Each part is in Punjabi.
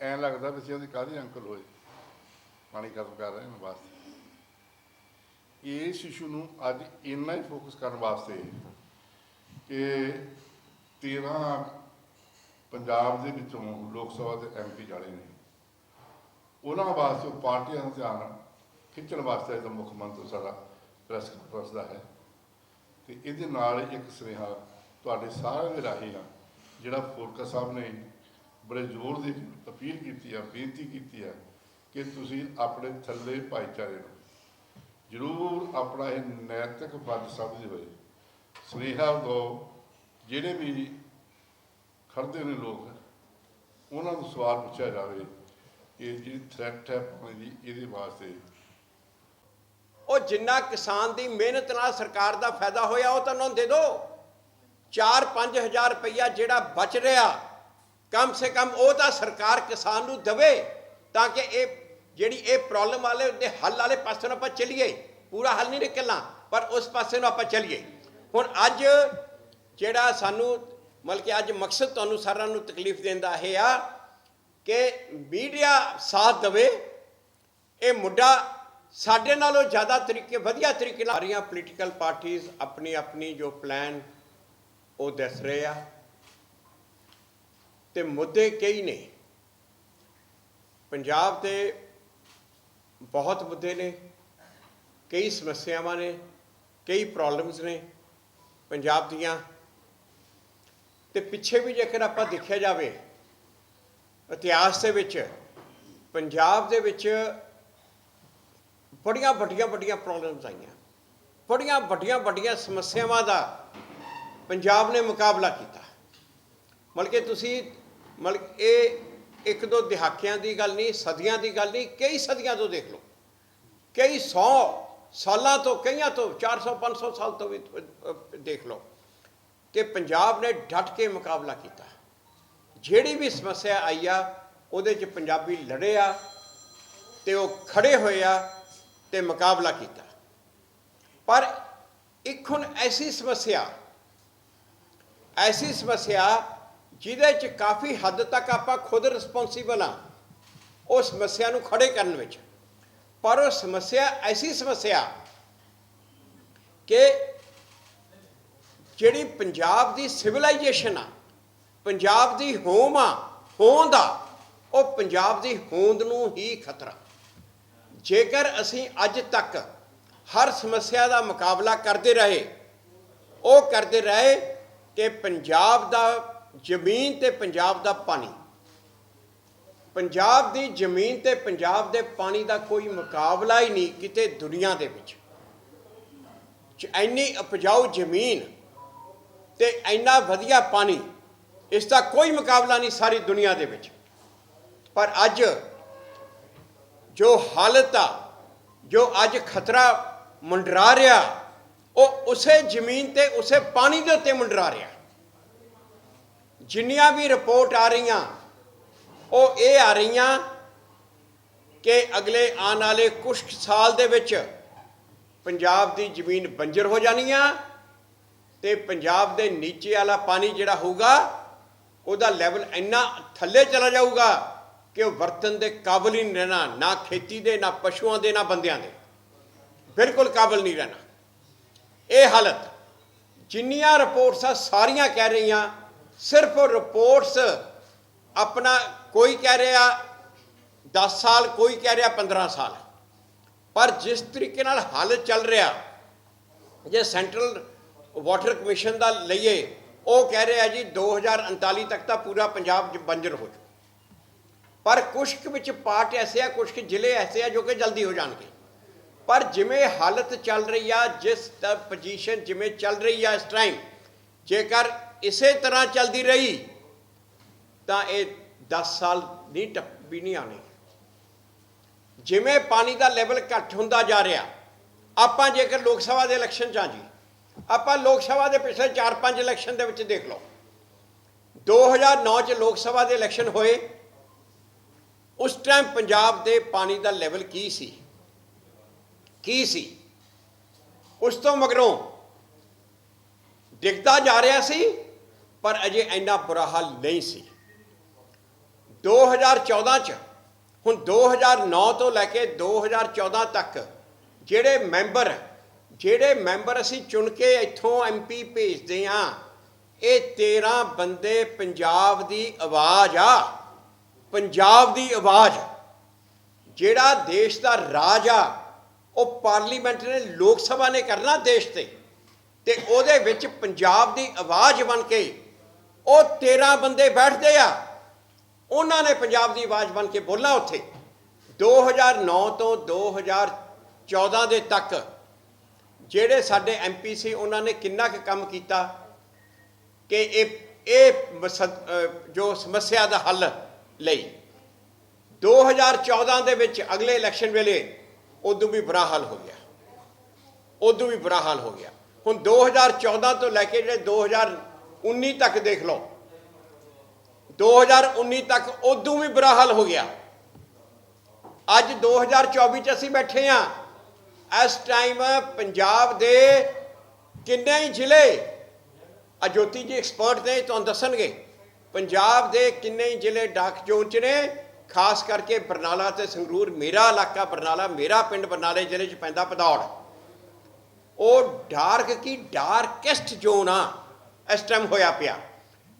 ਐਂ ਲੱਗਦਾ ਵੀ ਅਸੀਂ ਉਹਦੀ ਕਾਹਦੀ ਅੰਕਲ ਹੋਏ। ਪਾਣੀ ਖਤਮ ਕਰ ਰਹੇ ਹਾਂ ਵਾਸਤੇ। ਇਸ ਇਸ਼ੂ ਨੂੰ ਅੱਜ ਇੰਨਾ ਹੀ ਫੋਕਸ ਕਰਨ ਵਾਸਤੇ ਕਿ 13 ਪੰਜਾਬ ਦੇ ਵਿੱਚੋਂ ਲੋਕ ਸਭਾ ਦੇ ਐਮਪੀ ਜਾਣੇ ਨੇ। ਉਹਨਾਂ ਵਾਸਤੇ ਉਹ ਪਾਰਟੀਆਂ ਦਾ ਧਿਆਨ ਖਿੱਚਣ ਵਾਸਤੇ ਤਾਂ ਮੁੱਖ ਮੰਤਰੀ ਸਾਡਾ ਪ੍ਰੈਸ ਕਾਨਫਰੰਸ ਦਾ ਹੈ। ਤੇ ਇਹਦੇ ਨਾਲ ਇੱਕ ਸੁਨੇਹਾ ਤੁਹਾਡੇ ਸਾਰਿਆਂ ਦੇ ਰਾਹੀਂ ਆ, ਜਿਹੜਾ ਫੋਰਕਾ ਸਾਹਿਬ ਨੇ ਬੜੇ ਜ਼ੋਰ ਦੀ ਅਪੀਲ ਕੀਤੀ ਆ, ਬੇਨਤੀ ਕੀਤੀ ਆ ਕਿ ਤੁਸੀਂ ਆਪਣੇ ਥੱਲੇ ਭਾਈਚਾਰੇ ਨੂੰ ਜ਼ਰੂਰ ਆਪਣਾ ਇਹ ਨੈਤਿਕ ਫਰਜ਼ ਸਮਝਦੇ ਹੋਏ ਸੁਨੇਹਾ ਦੋ ਜਿਹੜੇ ਵੀ ਖੜਦੇ ਨੇ ਲੋਕ, ਉਹਨਾਂ ਨੂੰ ਸਵਾਲ ਪੁੱਛਿਆ ਜਾਵੇ ਕਿ ਜਿਹੜੀ ਥ੍ਰੈਟ ਹੈ ਪਾਣੀ ਦੀ ਇਹਦੇ ਵਾਸਤੇ। ਉਹ ਜਿੰਨਾ ਕਿਸਾਨ ਦੀ ਮਿਹਨਤ ਨਾਲ ਸਰਕਾਰ ਦਾ ਫਾਇਦਾ ਹੋਇਆ ਉਹ ਤਾਂ ਉਹਨਾਂ ਨੂੰ ਦੇ ਦਿਓ। 4-5000 ਰੁਪਈਆ ਜਿਹੜਾ ਬਚ ਰਿਹਾ ਕਮ ਸੇ ਕਮ ਉਹ ਤਾਂ ਸਰਕਾਰ ਕਿਸਾਨ ਨੂੰ ਦੇਵੇ ਤਾਂ ਕਿ ਇਹ ਜਿਹੜੀ ਇਹ ਪ੍ਰੋਬਲਮ ਵਾਲੇ ਉਹਦੇ ਹੱਲ ਵਾਲੇ ਪਾਸੇ ਨੂੰ ਆਪਾਂ ਚੱਲੀਏ ਪੂਰਾ ਹੱਲ ਨਹੀਂ ਨਿਕਲਣਾ ਪਰ ਉਸ ਪਾਸੇ ਨੂੰ ਆਪਾਂ ਚੱਲੀਏ ਹੁਣ ਅੱਜ ਜਿਹੜਾ ਸਾਨੂੰ ਮਤਲਬ ਕਿ ਅੱਜ ਮਕਸਦ ਤੁਹਾਨੂੰ ਸਾਰਿਆਂ ਨੂੰ ਤਕਲੀਫ ਦੇਣ ਦਾ ਇਹ ਆ ਕਿ ਮੀਡੀਆ ਸਾਥ ਦੇਵੇ ਇਹ ਮੁੱਢਾ ਸਾਡੇ ਨਾਲੋਂ ਜ਼ਿਆਦਾ ਤਰੀਕੇ ਵਧੀਆ ਤਰੀਕੇ ਨਾਲ ਸਾਰੀਆਂ ਪੋਲੀਟੀਕਲ ਪਾਰਟੀਆਂ ਆਪਣੀ ਆਪਣੀ ਜੋ ਪਲਾਨ ਉਹ ਦੱਸ ਰਹੇ ਆ ਤੇ ਮੁੱਦੇ ਕਈ ਨੇ। ਪੰਜਾਬ ਦੇ ਬਹੁਤ ਮੁੱਦੇ ਨੇ, ਕਈ ਸਮੱਸਿਆਵਾਂ ਨੇ, ਕਈ ਪ੍ਰੋਬਲਮਸ ਨੇ ਪੰਜਾਬ ਦੀਆਂ। ਤੇ ਪਿੱਛੇ ਵੀ ਜੇਕਰ ਆਪਾਂ ਦੇਖਿਆ ਜਾਵੇ, ਇਤਿਹਾਸ ਦੇ ਵਿੱਚ, ਪੰਜਾਬ ਦੇ ਵਿੱਚ ਬੜੀਆਂ ਵੱਡੀਆਂ ਵੱਡੀਆਂ ਪ੍ਰੋਬਲਮਸ ਆਈਆਂ। ਬੜੀਆਂ ਵੱਡੀਆਂ ਵੱਡੀਆਂ ਸਮੱਸਿਆਵਾਂ ਦਾ ਪੰਜਾਬ ਨੇ ਮੁਕਾਬਲਾ ਕੀਤਾ। ਮਤਲਬ ਕਿ ਤੁਸੀਂ ਮਤਲਬ ਇਹ ਇੱਕ ਦੋ ਦਹਾਕਿਆਂ ਦੀ ਗੱਲ ਨਹੀਂ, ਸਦੀਆਂ ਦੀ ਗੱਲ ਨਹੀਂ, ਕਈ ਸਦੀਆਂ ਤੋਂ ਦੇਖ ਲਓ। ਕਈ 100 ਸਾਲਾਂ ਤੋਂ, ਕਈਆਂ ਤੋਂ 400 500 ਸਾਲ ਤੋਂ ਵੀ ਦੇਖ ਲਓ ਕਿ ਪੰਜਾਬ ਨੇ ਡਟ ਕੇ ਮੁਕਾਬਲਾ ਕੀਤਾ। ਜਿਹੜੀ ਵੀ ਸਮੱਸਿਆ ਆਈ ਆ, ਉਹਦੇ 'ਚ ਪੰਜਾਬੀ ਲੜੇ ਆ ਤੇ ਉਹ ਖੜੇ ਹੋਏ ਆ ਤੇ ਮੁਕਾਬਲਾ ਕੀਤਾ। ਪਰ ਇੱਕ ਹੁਣ ਐਸੀ ਸਮੱਸਿਆ ਐਸੀ ਸਮੱਸਿਆ ਜਿਹਦੇ 'ਚ ਕਾਫੀ ਹੱਦ ਤੱਕ ਆਪਾਂ ਖੁਦ ਰਿਸਪੌਂਸੀਬਲ ਆ ਉਹ ਸਮੱਸਿਆ ਨੂੰ ਖੜੇ ਕਰਨ ਵਿੱਚ। ਪਰ ਉਹ ਸਮੱਸਿਆ ਐਸੀ ਸਮੱਸਿਆ ਕਿ ਜਿਹੜੀ ਪੰਜਾਬ ਦੀ ਸਿਵਲਾਈਜੇਸ਼ਨ ਆ, ਪੰਜਾਬ ਦੀ ਹੋਮ ਆ, ਹੋਂਦ ਆ, ਉਹ ਪੰਜਾਬ ਦੀ ਹੋਂਦ ਨੂੰ ਹੀ ਖਤਰਾ। ਜੇਕਰ ਅਸੀਂ ਅੱਜ ਤੱਕ ਹਰ ਸਮੱਸਿਆ ਦਾ ਮੁਕਾਬਲਾ ਕਰਦੇ ਰਹੇ, ਉਹ ਕਰਦੇ ਰਹੇ ਕਿ ਪੰਜਾਬ ਦਾ ਜ਼ਮੀਨ ਤੇ ਪੰਜਾਬ ਦਾ ਪਾਣੀ। ਪੰਜਾਬ ਦੀ ਜ਼ਮੀਨ ਤੇ ਪੰਜਾਬ ਦੇ ਪਾਣੀ ਦਾ ਕੋਈ ਮੁਕਾਬਲਾ ਹੀ ਨਹੀਂ ਕਿਤੇ ਦੁਨੀਆ ਦੇ ਵਿੱਚ। ਇੰਨੀ ਉਪਜਾਊ ਜ਼ਮੀਨ ਤੇ ਇੰਨਾ ਵਧੀਆ ਪਾਣੀ, ਇਸ ਦਾ ਕੋਈ ਮੁਕਾਬਲਾ ਨਹੀਂ ਸਾਰੀ ਦੁਨੀਆ ਦੇ ਵਿੱਚ। ਪਰ ਅੱਜ ਜੋ ਹਾਲਤ ਆ, ਜੋ ਅੱਜ ਖਤਰਾ ਮੰਡਰਾ ਰਿਹਾ, ਉਹ ਉਸੇ ਜ਼ਮੀਨ ਤੇ ਉਸੇ ਪਾਣੀ ਦੇ ਉੱਤੇ ਮੰਡਰਾ ਰਿਹਾ। ਜਿੰਨੀਆਂ ਵੀ ਰਿਪੋਰਟ ਆ ਰਹੀਆਂ, ਉਹ ਇਹ ਆ ਰਹੀਆਂ ਕਿ ਅਗਲੇ ਆਉਣ ਵਾਲੇ ਕੁਝ ਸਾਲ ਦੇ ਵਿੱਚ ਪੰਜਾਬ ਦੀ ਜ਼ਮੀਨ ਬੰਜਰ ਹੋ ਜਾਣੀ ਆ ਤੇ ਪੰਜਾਬ ਦੇ ਨੀਚੇ ਵਾਲਾ ਪਾਣੀ ਜਿਹੜਾ ਹੋਊਗਾ, ਉਹਦਾ ਲੈਵਲ ਇੰਨਾ ਥੱਲੇ ਚਲਾ ਜਾਊਗਾ ਕਿ ਉਹ ਵਰਤਨ ਦੇ ਕਾਬਲ ਹੀ ਨਹੀਂ ਰਹਿਣਾ, ਨਾ ਖੇਤੀ ਦੇ, ਨਾ ਪਸ਼ੂਆਂ ਦੇ, ਨਾ ਬੰਦਿਆਂ ਦੇ। ਬਿਲਕੁਲ ਕਾਬਲ ਨਹੀਂ ਰਹਿਣਾ। ਇਹ ਹਾਲਤ ਜਿੰਨੀਆਂ ਰਿਪੋਰਟਸ ਆ, ਸਾਰੀਆਂ ਕਹਿ ਰਹੀਆਂ ਸਿਰਫ ਰਿਪੋਰਟਸ ਆਪਣਾ ਕੋਈ ਕਹਿ ਰਿਹਾ 10 ਸਾਲ, ਕੋਈ ਕਹਿ ਰਿਹਾ 15 ਸਾਲ। ਪਰ ਜਿਸ ਤਰੀਕੇ ਨਾਲ ਹੱਲ ਚੱਲ ਰਿਹਾ, ਜੇ ਸੈਂਟਰਲ ਵਾਟਰ ਕਮਿਸ਼ਨ ਦਾ ਲਈਏ, ਉਹ ਕਹਿ ਰਿਹਾ ਜੀ 2039 ਤੱਕ ਤਾਂ ਪੂਰਾ ਪੰਜਾਬ ਬੰਜਰ ਹੋ ਜਾਊ। ਪਰ ਕੁਛ ਕੁ ਵਿੱਚ ਪਾਰਟ ਐਸੇ ਆ ਕੁਛ ਕੁ ਜ਼ਿਲ੍ਹੇ ਐਸੇ ਆ ਜੋ ਕਿ ਜਲਦੀ ਹੋ ਜਾਣਗੇ। ਪਰ ਜਿਵੇਂ ਹਾਲਤ ਚੱਲ ਰਹੀ ਆ, ਜਿਸ ਦਾ ਪੋਜੀਸ਼ਨ ਜਿਵੇਂ ਚੱਲ ਰਹੀ ਆ ਇਸ ਟਾਈਮ ਜੇਕਰ ਇਸੇ ਤਰ੍ਹਾਂ ਚੱਲਦੀ ਰਹੀ, ਤਾਂ ਇਹ 10 ਸਾਲ ਨਹੀਂ ਟੱਪ ਵੀ ਨਹੀਂ ਆਣੇ ਜਿਵੇਂ ਪਾਣੀ ਦਾ ਲੈਵਲ ਘੱਟ ਹੁੰਦਾ ਜਾ ਰਿਹਾ, ਆਪਾਂ ਜੇਕਰ ਲੋਕ ਸਭਾ ਦੇ ਇਲੈਕਸ਼ਨ ਚ ਆ ਜੀ, ਆਪਾਂ ਲੋਕ ਸਭਾ ਦੇ ਪਿਛਲੇ 4-5 ਇਲੈਕਸ਼ਨ ਦੇ ਵਿੱਚ ਦੇਖ ਲਓ। 2009 ਚ ਲੋਕ ਸਭਾ ਦੇ ਇਲੈਕਸ਼ਨ ਹੋਏ, ਉਸ ਟਾਈਮ ਪੰਜਾਬ ਦੇ ਪਾਣੀ ਦਾ ਲੈਵਲ ਕੀ ਸੀ? ਕੀ ਸੀ? ਉਸ ਤੋਂ ਮਗਰੋਂ ਡਿੱਗਦਾ ਜਾ ਰਿਹਾ ਸੀ ਪਰ ਅਜੇ ਇੰਨਾ ਬੁਰਾ ਹਾਲ ਨਹੀਂ ਸੀ। 2014 ਚ, ਹੁਣ 2009 ਤੋਂ ਲੈ ਕੇ 2014 ਤੱਕ ਜਿਹੜੇ ਮੈਂਬਰ ਜਿਹੜੇ ਮੈਂਬਰ ਅਸੀਂ ਚੁਣ ਕੇ ਇੱਥੋਂ ਐਮਪੀ ਭੇਜਦੇ ਆ ਇਹ 13 ਬੰਦੇ ਪੰਜਾਬ ਦੀ ਆਵਾਜ਼ ਆ। ਪੰਜਾਬ ਦੀ ਆਵਾਜ਼। ਜਿਹੜਾ ਦੇਸ਼ ਦਾ ਰਾਜ ਆ, ਉਹ ਪਾਰਲੀਮੈਂਟ ਨੇ, ਲੋਕ ਸਭਾ ਨੇ ਕਰਨਾ ਦੇਸ਼ ਤੇ ਤੇ ਉਹਦੇ ਵਿੱਚ ਪੰਜਾਬ ਦੀ ਆਵਾਜ਼ ਬਣ ਕੇ ਉਹ 13 ਬੰਦੇ ਬੈਠਦੇ ਆ। ਉਹਨਾਂ ਨੇ ਪੰਜਾਬ ਦੀ ਆਵਾਜ਼ ਬਣ ਕੇ ਬੋਲਣਾ ਉੱਥੇ। 2009 ਤੋਂ 2014 ਦੇ ਤੱਕ ਜਿਹੜੇ ਸਾਡੇ ਐਮਪੀ ਸੀ, ਉਹਨਾਂ ਨੇ ਕਿੰਨਾ ਕੁ ਕੰਮ ਕੀਤਾ ਕਿ ਇਹ ਇਹ ਜੋ ਸਮੱਸਿਆ ਦਾ ਹੱਲ ਲਈ। 2014 ਦੇ ਵਿੱਚ ਅਗਲੇ ਇਲੈਕਸ਼ਨ ਵੇਲੇ ਉਦੋਂ ਵੀ ਬੁਰਾ ਹਾਲ ਹੋ ਗਿਆ। ਉਦੋਂ ਵੀ ਬੁਰਾ ਹਾਲ ਹੋ ਗਿਆ। ਹੁਣ 2014 ਤੋਂ ਲੈ ਕੇ ਜਿਹੜੇ 2019 ਤੱਕ ਦੇਖ ਲਓ। 2019 ਤੱਕ ਉਦੋਂ ਵੀ ਬੁਰਾ ਹਾਲ ਹੋ ਗਿਆ। ਅੱਜ 2024 ਚ ਅਸੀਂ ਬੈਠੇ ਆ ਇਸ ਟਾਈਮ ਪੰਜਾਬ ਦੇ ਕਿੰਨੇ ਹੀ ਜ਼ਿਲ੍ਹੇ ਅਜੋਤੀ ਜੀ ਐਕਸਪਰਟ ਨੇ, ਤੁਹਾਨੂੰ ਦੱਸਣਗੇ। ਪੰਜਾਬ ਦੇ ਕਿੰਨੇ ਹੀ ਜ਼ਿਲ੍ਹੇ ਡਾਕ ਜ਼ੋਨ ਚ ਨੇ, ਖਾਸ ਕਰਕੇ ਬਰਨਾਲਾ ਤੇ ਸੰਗਰੂਰ। ਮੇਰਾ ਇਲਾਕਾ ਬਰਨਾਲਾ, ਮੇਰਾ ਪਿੰਡ ਬਰਨਾਲੇ ਜ਼ਿਲ੍ਹੇ ਚ ਪੈਂਦਾ ਪਧੌੜ ਉਹ ਡਾਰਕ ਕੀ ਡਾਰਕੈਸਟ ਜ਼ੋਨ ਆ। ਇਸ ਟਾਈਮ ਹੋਇਆ ਪਿਆ।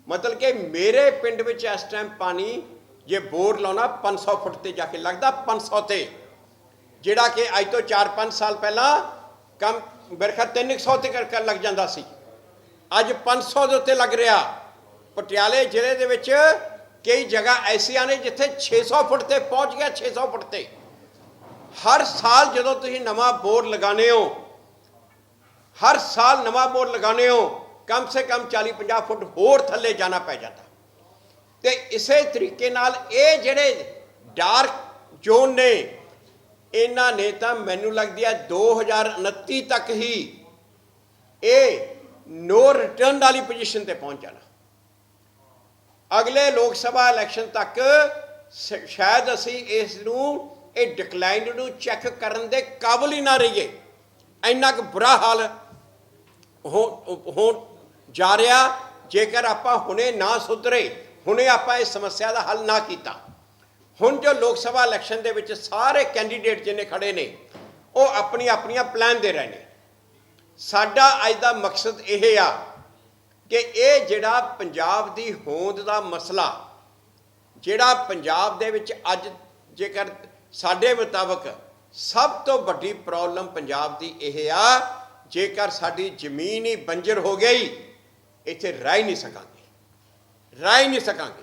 ਮਤਲਬ ਕਿ ਮੇਰੇ ਪਿੰਡ ਵਿੱਚ ਇਸ ਟਾਈਮ ਪਾਣੀ ਜੇ ਬੋਰ ਲਾਉਣਾ 500 ਫੁੱਟ ਤੇ ਜਾ ਕੇ ਲੱਗਦਾ 500 ਤੇ। ਜਿਹੜਾ ਕਿ ਅੱਜ ਤੋਂ 4-5 ਸਾਲ ਪਹਿਲਾਂ ਕਮ ਬਰਖਾ 300 ਤੇ ਕਰ ਲੱਗ ਜਾਂਦਾ ਸੀ। ਅੱਜ 500 ਦੇ ਉੱਤੇ ਲੱਗ ਰਿਹਾ। ਪਟਿਆਲੇ ਜ਼ਿਲ੍ਹੇ ਦੇ ਵਿੱਚ ਕਈ ਜਗ੍ਹਾ ਐਸੀਆਂ ਨੇ ਜਿੱਥੇ 600 ਫੁੱਟ ਤੇ ਪਹੁੰਚ ਗਿਆ 600 ਫੁੱਟ ਤੇ। ਹਰ ਸਾਲ ਜਦੋਂ ਤੁਸੀਂ ਨਵਾਂ ਬੋਰ ਲਗਾਉਂਦੇ ਹੋ, ਹਰ ਸਾਲ ਨਵਾਂ ਬੋਰ ਲਗਾਉਂਦੇ ਹੋ ਕਮ ਸੇ ਕਮ 40 50 ਫੁੱਟ ਹੋਰ ਥੱਲੇ ਜਾਣਾ ਪੈ ਜਾਂਦਾ ਤੇ ਇਸੇ ਤਰੀਕੇ ਨਾਲ ਇਹ ਜਿਹੜੇ ਡਾਰਕ ਜ਼ੋਨ ਨੇ ਇਹਨਾਂ ਨੇ ਤਾਂ ਮੈਨੂੰ ਲੱਗਦੀ ਆ 2029 ਤੱਕ ਹੀ ਇਹ ਨੋ ਰਿਟਰਨ ਵਾਲੀ ਪੋਜੀਸ਼ਨ ਤੇ ਪਹੁੰਚ ਜਾਣਾ ਅਗਲੇ ਲੋਕ ਸਭਾ ਇਲੈਕਸ਼ਨ ਤੱਕ ਸ਼ਾਇਦ ਅਸੀਂ ਇਸ ਨੂੰ ਇਹ ਡਿਕਲਾਈਨ ਨੂੰ ਚੈੱਕ ਕਰਨ ਦੇ ਕਾਬਲ ਹੀ ਨਾ ਰਹੀਏ ਇੰਨਾ ਕੁ ਬੁਰਾ ਹਾਲ ਹੋ ਹੋ ਜਾ ਰਿਹਾ, ਜੇਕਰ ਆਪਾਂ ਹੁਣੇ ਨਾ ਸੁਧਰੇ, ਹੁਣੇ ਆਪਾਂ ਇਸ ਸਮੱਸਿਆ ਦਾ ਹੱਲ ਨਾ ਕੀਤਾ। ਹੁਣ ਜੋ ਲੋਕ ਸਭਾ ਇਲੈਕਸ਼ਨ ਦੇ ਵਿੱਚ ਸਾਰੇ ਕੈਂਡੀਡੇਟ ਜਿਹਨੇ ਖੜੇ ਨੇ, ਉਹ ਆਪਣੀ ਆਪਣੀਆਂ ਪਲਾਨ ਦੇ ਰਹੇ ਨੇ। ਸਾਡਾ ਅੱਜ ਦਾ ਮਕਸਦ ਇਹ ਆ ਕਿ ਇਹ ਜਿਹੜਾ ਪੰਜਾਬ ਦੀ ਹੋਂਦ ਦਾ ਮਸਲਾ, ਜਿਹੜਾ ਪੰਜਾਬ ਦੇ ਵਿੱਚ ਅੱਜ ਜੇਕਰ ਸਾਡੇ ਮੁਤਾਬਕ ਸਭ ਤੋਂ ਵੱਡੀ ਪ੍ਰੋਬਲਮ ਪੰਜਾਬ ਦੀ ਇਹ ਆ, ਜੇਕਰ ਸਾਡੀ ਜ਼ਮੀਨ ਹੀ ਬੰਜਰ ਹੋ ਗਈ ਇੱਥੇ ਰਹਿ ਹੀ ਨਹੀਂ ਸਕਾਂਗੇ। ਰਹਿ ਹੀ ਨਹੀਂ ਸਕਾਂਗੇ।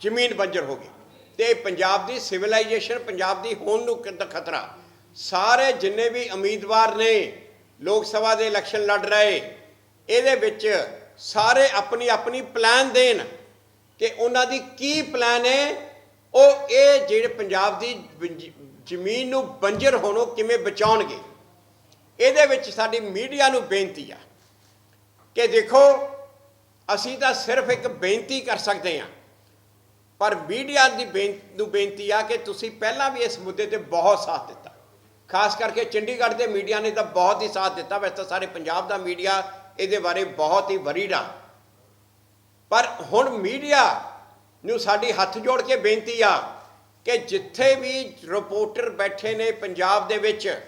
ਜ਼ਮੀਨ ਬੰਜਰ ਹੋ ਗਈ। ਤੇ ਪੰਜਾਬ ਦੀ ਸਿਵਲਾਈਜੇਸ਼ਨ ਪੰਜਾਬ ਦੀ ਹੋਣ ਨੂੰ ਕਿੰਨਾ ਖਤਰਾ। ਸਾਰੇ ਜਿੰਨੇ ਵੀ ਉਮੀਦਵਾਰ ਨੇ, ਲੋਕ ਸਭਾ ਦੇ ਇਲੈਕਸ਼ਨ ਲੜ ਰਹੇ, ਇਹਦੇ ਵਿੱਚ ਸਾਰੇ ਆਪਣੀ ਆਪਣੀ ਪਲਾਨ ਦੇਣ। ਕਿ ਉਹਨਾਂ ਦੀ ਕੀ ਪਲਾਨ ਹੈ? ਉਹ ਇਹ ਜਿਹੜੇ ਪੰਜਾਬ ਦੀ ਜ਼ਮੀਨ ਨੂੰ ਬੰਜਰ ਹੋਣੋਂ ਕਿਵੇਂ ਬਚਾਉਣਗੇ? ਇਹਦੇ ਵਿੱਚ ਸਾਡੀ ਮੀਡੀਆ ਨੂੰ ਬੇਨਤੀ ਆ ਕਿ ਦੇਖੋ ਅਸੀਂ ਤਾਂ ਸਿਰਫ ਇੱਕ ਬੇਨਤੀ ਕਰ ਸਕਦੇ ਹਾਂ। ਪਰ ਮੀਡੀਆ ਦੀ ਬੇਨ- ਨੂੰ ਬੇਨਤੀ ਆ ਕਿ ਤੁਸੀਂ ਪਹਿਲਾਂ ਵੀ ਇਸ ਮੁੱਦੇ ਤੇ ਬਹੁਤ ਸਾਥ ਦਿੱਤਾ। ਖਾਸ ਕਰਕੇ ਚੰਡੀਗੜ੍ਹ ਦੇ ਮੀਡੀਆ ਨੇ ਤਾਂ ਬਹੁਤ ਹੀ ਸਾਥ ਦਿੱਤਾ। ਵੈਸੇ ਤਾਂ ਸਾਰੇ ਪੰਜਾਬ ਦਾ ਮੀਡੀਆ ਇਹਦੇ ਬਾਰੇ ਬਹੁਤ ਹੀ ਵਰੀਡ ਆ। ਪਰ ਹੁਣ ਮੀਡੀਆ ਨੂੰ ਸਾਡੀ ਹੱਥ ਜੋੜ ਕੇ ਬੇਨਤੀ ਆ ਕਿ ਜਿੱਥੇ ਵੀ ਰਿਪੋਰਟਰ ਬੈਠੇ ਨੇ ਪੰਜਾਬ ਦੇ ਵਿੱਚ,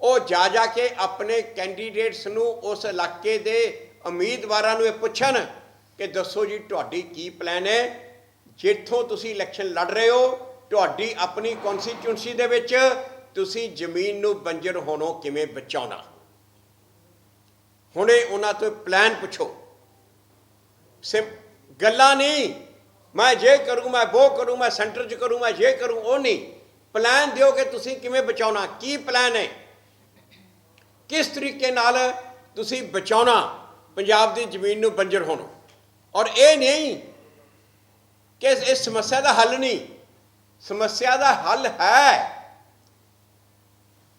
ਉਹ ਜਾ ਜਾ ਕੇ ਆਪਣੇ ਕੈਂਡੀਡੇਟਸ ਨੂੰ ਉਸ ਇਲਾਕੇ ਦੇ ਉਮੀਦਵਾਰਾਂ ਨੂੰ ਇਹ ਪੁੱਛਣ ਕਿ ਦੱਸੋ ਜੀ, ਤੁਹਾਡੀ ਕੀ ਪਲਾਨ ਹੈ? ਜਿੱਥੋਂ ਤੁਸੀਂ ਇਲੈਕਸ਼ਨ ਲੜ ਰਹੇ ਹੋ, ਤੁਹਾਡੀ ਆਪਣੀ ਕਨਸਟੀਚੁਐਂਸੀ ਦੇ ਵਿੱਚ ਤੁਸੀਂ ਜ਼ਮੀਨ ਨੂੰ ਬੰਜਰ ਹੋਣੋਂ ਕਿਵੇਂ ਬਚਾਉਣਾ? ਹੁਣੇ ਉਹਨਾਂ ਤੋਂ ਪਲਾਨ ਪੁੱਛੋ। ਸਿਮ ਗੱਲਾਂ ਨਹੀਂ। ਮੈਂ ਜੇ ਕਰੂੰ, ਮੈਂ ਉਹ ਕਰੂੰ, ਮੈਂ ਸੈਂਟਰ 'ਚ ਕਰੂੰ, ਮੈਂ ਇਹ ਕਰੂੰ, ਉਹ ਨਹੀਂ। ਪਲਾਨ ਦਿਓ ਕਿ ਤੁਸੀਂ ਕਿਵੇਂ ਬਚਾਉਣਾ, ਕੀ ਪਲਾਨ ਹੈ? ਕਿਸ ਤਰੀਕੇ ਨਾਲ ਤੁਸੀਂ ਬਚਾਉਣਾ? ਪੰਜਾਬ ਦੀ ਜ਼ਮੀਨ ਨੂੰ ਬੰਜਰ ਹੋਣੋਂ। ਔਰ ਇਹ ਨਹੀਂ ਕਿ ਇਸ ਇਸ ਸਮੱਸਿਆ ਦਾ ਹੱਲ ਨਹੀਂ। ਸਮੱਸਿਆ ਦਾ ਹੱਲ ਹੈ।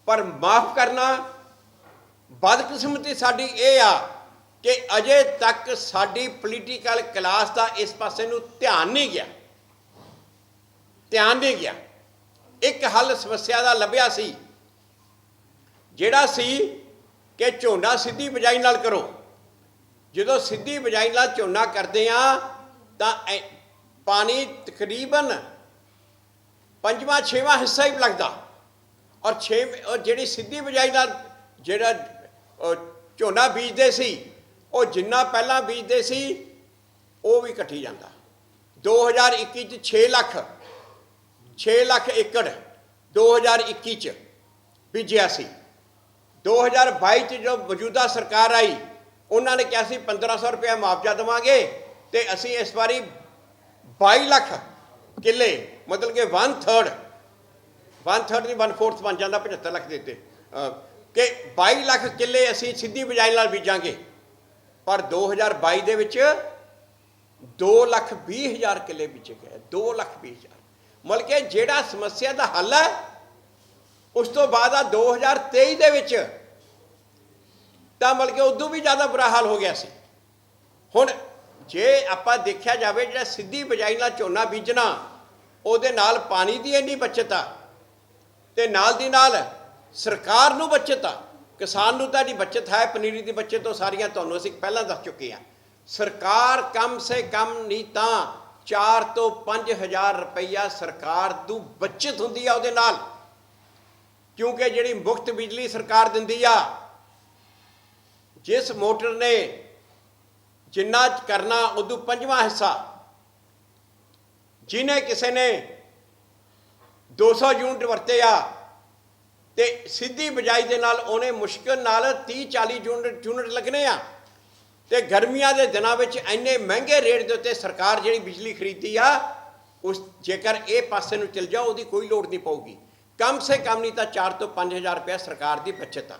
ਪਰ ਮਾਫ ਕਰਨਾ ਬਦਕਿਸਮਤੀ ਸਾਡੀ ਇਹ ਆ ਕਿ ਅਜੇ ਤੱਕ ਸਾਡੀ ਪੋਲੀਟੀਕਲ ਕਲਾਸ ਦਾ ਇਸ ਪਾਸੇ ਨੂੰ ਧਿਆਨ ਨਹੀਂ ਗਿਆ। ਧਿਆਨ ਨਹੀਂ ਗਿਆ। ਇੱਕ ਹੱਲ ਸਮੱਸਿਆ ਦਾ ਲੱਭਿਆ ਸੀ, ਜਿਹੜਾ ਸੀ ਕਿ ਝੋਨਾ ਸਿੱਧੀ ਬਜਾਈ ਨਾਲ ਕਰੋ। ਜਦੋਂ ਸਿੱਧੀ ਬਜਾਈ ਨਾਲ ਝੋਨਾ ਕਰਦੇ ਆ ਤਾਂ ਐ- ਪਾਣੀ ਤਕਰੀਬਨ ਪੰਜਵਾਂ, ਛੇਵਾਂ ਹਿੱਸਾ ਹੀ ਲੱਗਦਾ। ਔਰ ਛੇ, ਔਰ ਜਿਹੜੀ ਸਿੱਧੀ ਬਿਜਾਈ ਨਾਲ ਜਿਹੜਾ ਝੋਨਾ ਬੀਜਦੇ ਸੀ, ਉਹ ਜਿੰਨਾ ਪਹਿਲਾਂ ਬੀਜਦੇ ਸੀ, ਉਹ ਵੀ ਘਟੀ ਜਾਂਦਾ। 2021 ਚ 6 ਲੱਖ 6 ਲੱਖ ਏਕੜ 2021 ਚ ਬੀਜਿਆ ਸੀ। 2022 ਚ ਜੋ ਮੌਜੂਦਾ ਸਰਕਾਰ ਆਈ ਉਹਨਾਂ ਨੇ ਕਿਹਾ ਸੀ 1500 ਰੁਪਏ ਮੁਆਵਜ਼ਾ ਦੇਵਾਂਗੇ ਤੇ ਅਸੀਂ ਇਸ ਵਾਰੀ 22 ਲੱਖ ਕਿੱਲੇ, ਮਤਲਬ ਕਿ 1 ਥਰਡ 1 ਥਰਡ ਦੀ 1 ਫੋਰਥ ਬਣ ਜਾਂਦਾ 75 ਲੱਖ ਦੇ ਉੱਤੇ। ਕਿ 22 ਲੱਖ ਕਿੱਲੇ ਅਸੀਂ ਸਿੱਧੀ ਬਿਜਾਈ ਨਾਲ ਬੀਜਾਂਗੇ। ਪਰ 2022 ਦੇ ਵਿੱਚ 2 ਲੱਖ 20 ਹਜ਼ਾਰ ਕਿੱਲੇ ਬੀਜੇ ਗਏ 2 ਲੱਖ 20 ਹਜ਼ਾਰ। ਮਤਲਬ ਕਿ ਜਿਹੜਾ ਸਮੱਸਿਆ ਦਾ ਹੱਲ ਹੈ, ਉਸ ਤੋਂ ਬਾਅਦ ਆ 2023 ਦੇ ਵਿੱਚ ਤਾਂ ਮਤਲਬ ਕਿ ਉਦੋਂ ਵੀ ਜ਼ਿਆਦਾ ਬੁਰਾ ਹਾਲ ਹੋ ਗਿਆ ਸੀ। ਹੁਣ ਜੇ ਆਪਾਂ ਦੇਖਿਆ ਜਾਵੇ ਜਿਹੜਾ ਸਿੱਧੀ ਬਿਜਾਈ ਨਾਲ ਝੋਨਾ ਬੀਜਣਾ, ਉਹਦੇ ਨਾਲ ਪਾਣੀ ਦੀ ਇੰਨੀ ਬਚਤ ਆ, ਤੇ ਨਾਲ ਦੀ ਨਾਲ ਸਰਕਾਰ ਨੂੰ ਬਚਤ ਆ। ਕਿਸਾਨ ਨੂੰ ਤਾਂ ਦੀ ਬਚਤ ਹੈ, ਪਨੀਰੀ ਦੀ ਬਚਤ ਤੋਂ ਸਾਰੀਆਂ ਤੁਹਾਨੂੰ ਅਸੀਂ ਪਹਿਲਾਂ ਦੱਸ ਚੁੱਕੇ ਆ ਸਰਕਾਰ ਕਮ ਸੇ ਕਮ ਨਹੀਂ ਤਾਂ 4 ਤੋਂ 5000 ਰੁਪਈਆ ਸਰਕਾਰ ਨੂੰ ਬਚਤ ਹੁੰਦੀ ਆ ਉਹਦੇ ਨਾਲ। ਕਿਉਂਕਿ ਜਿਹੜੀ ਮੁਫਤ ਬਿਜਲੀ ਸਰਕਾਰ ਦਿੰਦੀ ਆ ਜਿਸ ਮੋਟਰ ਨੇ ਜਿੰਨਾ ਕਰਨਾ ਉਦੋਂ ਪੰਜਵਾਂ ਹਿੱਸਾ। ਜਿਨੇ ਕਿਸੇ ਨੇ 200 ਯੂਨਿਟ ਵਰਤੇ ਆ ਤੇ ਸਿੱਧੀ ਬਜਾਈ ਦੇ ਨਾਲ ਉਹਨੇ ਮੁਸ਼ਕਲ ਨਾਲ 30 40 ਯੂਨਿਟ ਯੂਨਿਟ ਲੱਗਣੇ ਆ। ਤੇ ਗਰਮੀਆਂ ਦੇ ਦਿਨਾਂ ਵਿੱਚ ਇੰਨੇ ਮਹਿੰਗੇ ਰੇਟ ਦੇ ਉੱਤੇ ਸਰਕਾਰ ਜਿਹੜੀ ਬਿਜਲੀ ਖਰੀਦੀ ਆ, ਉਸ ਜੇਕਰ ਇਹ ਪਾਸੇ ਨੂੰ ਚਲ ਜਾਓ, ਉਹਦੀ ਕੋਈ ਲੋੜ ਨਹੀਂ ਪਊਗੀ। ਕਮ ਸੇ ਕਮ ਨਹੀਂ ਤਾਂ 4 ਤੋਂ 5000 ਰੁਪਏ ਸਰਕਾਰ ਦੀ ਬਚਤ ਆ।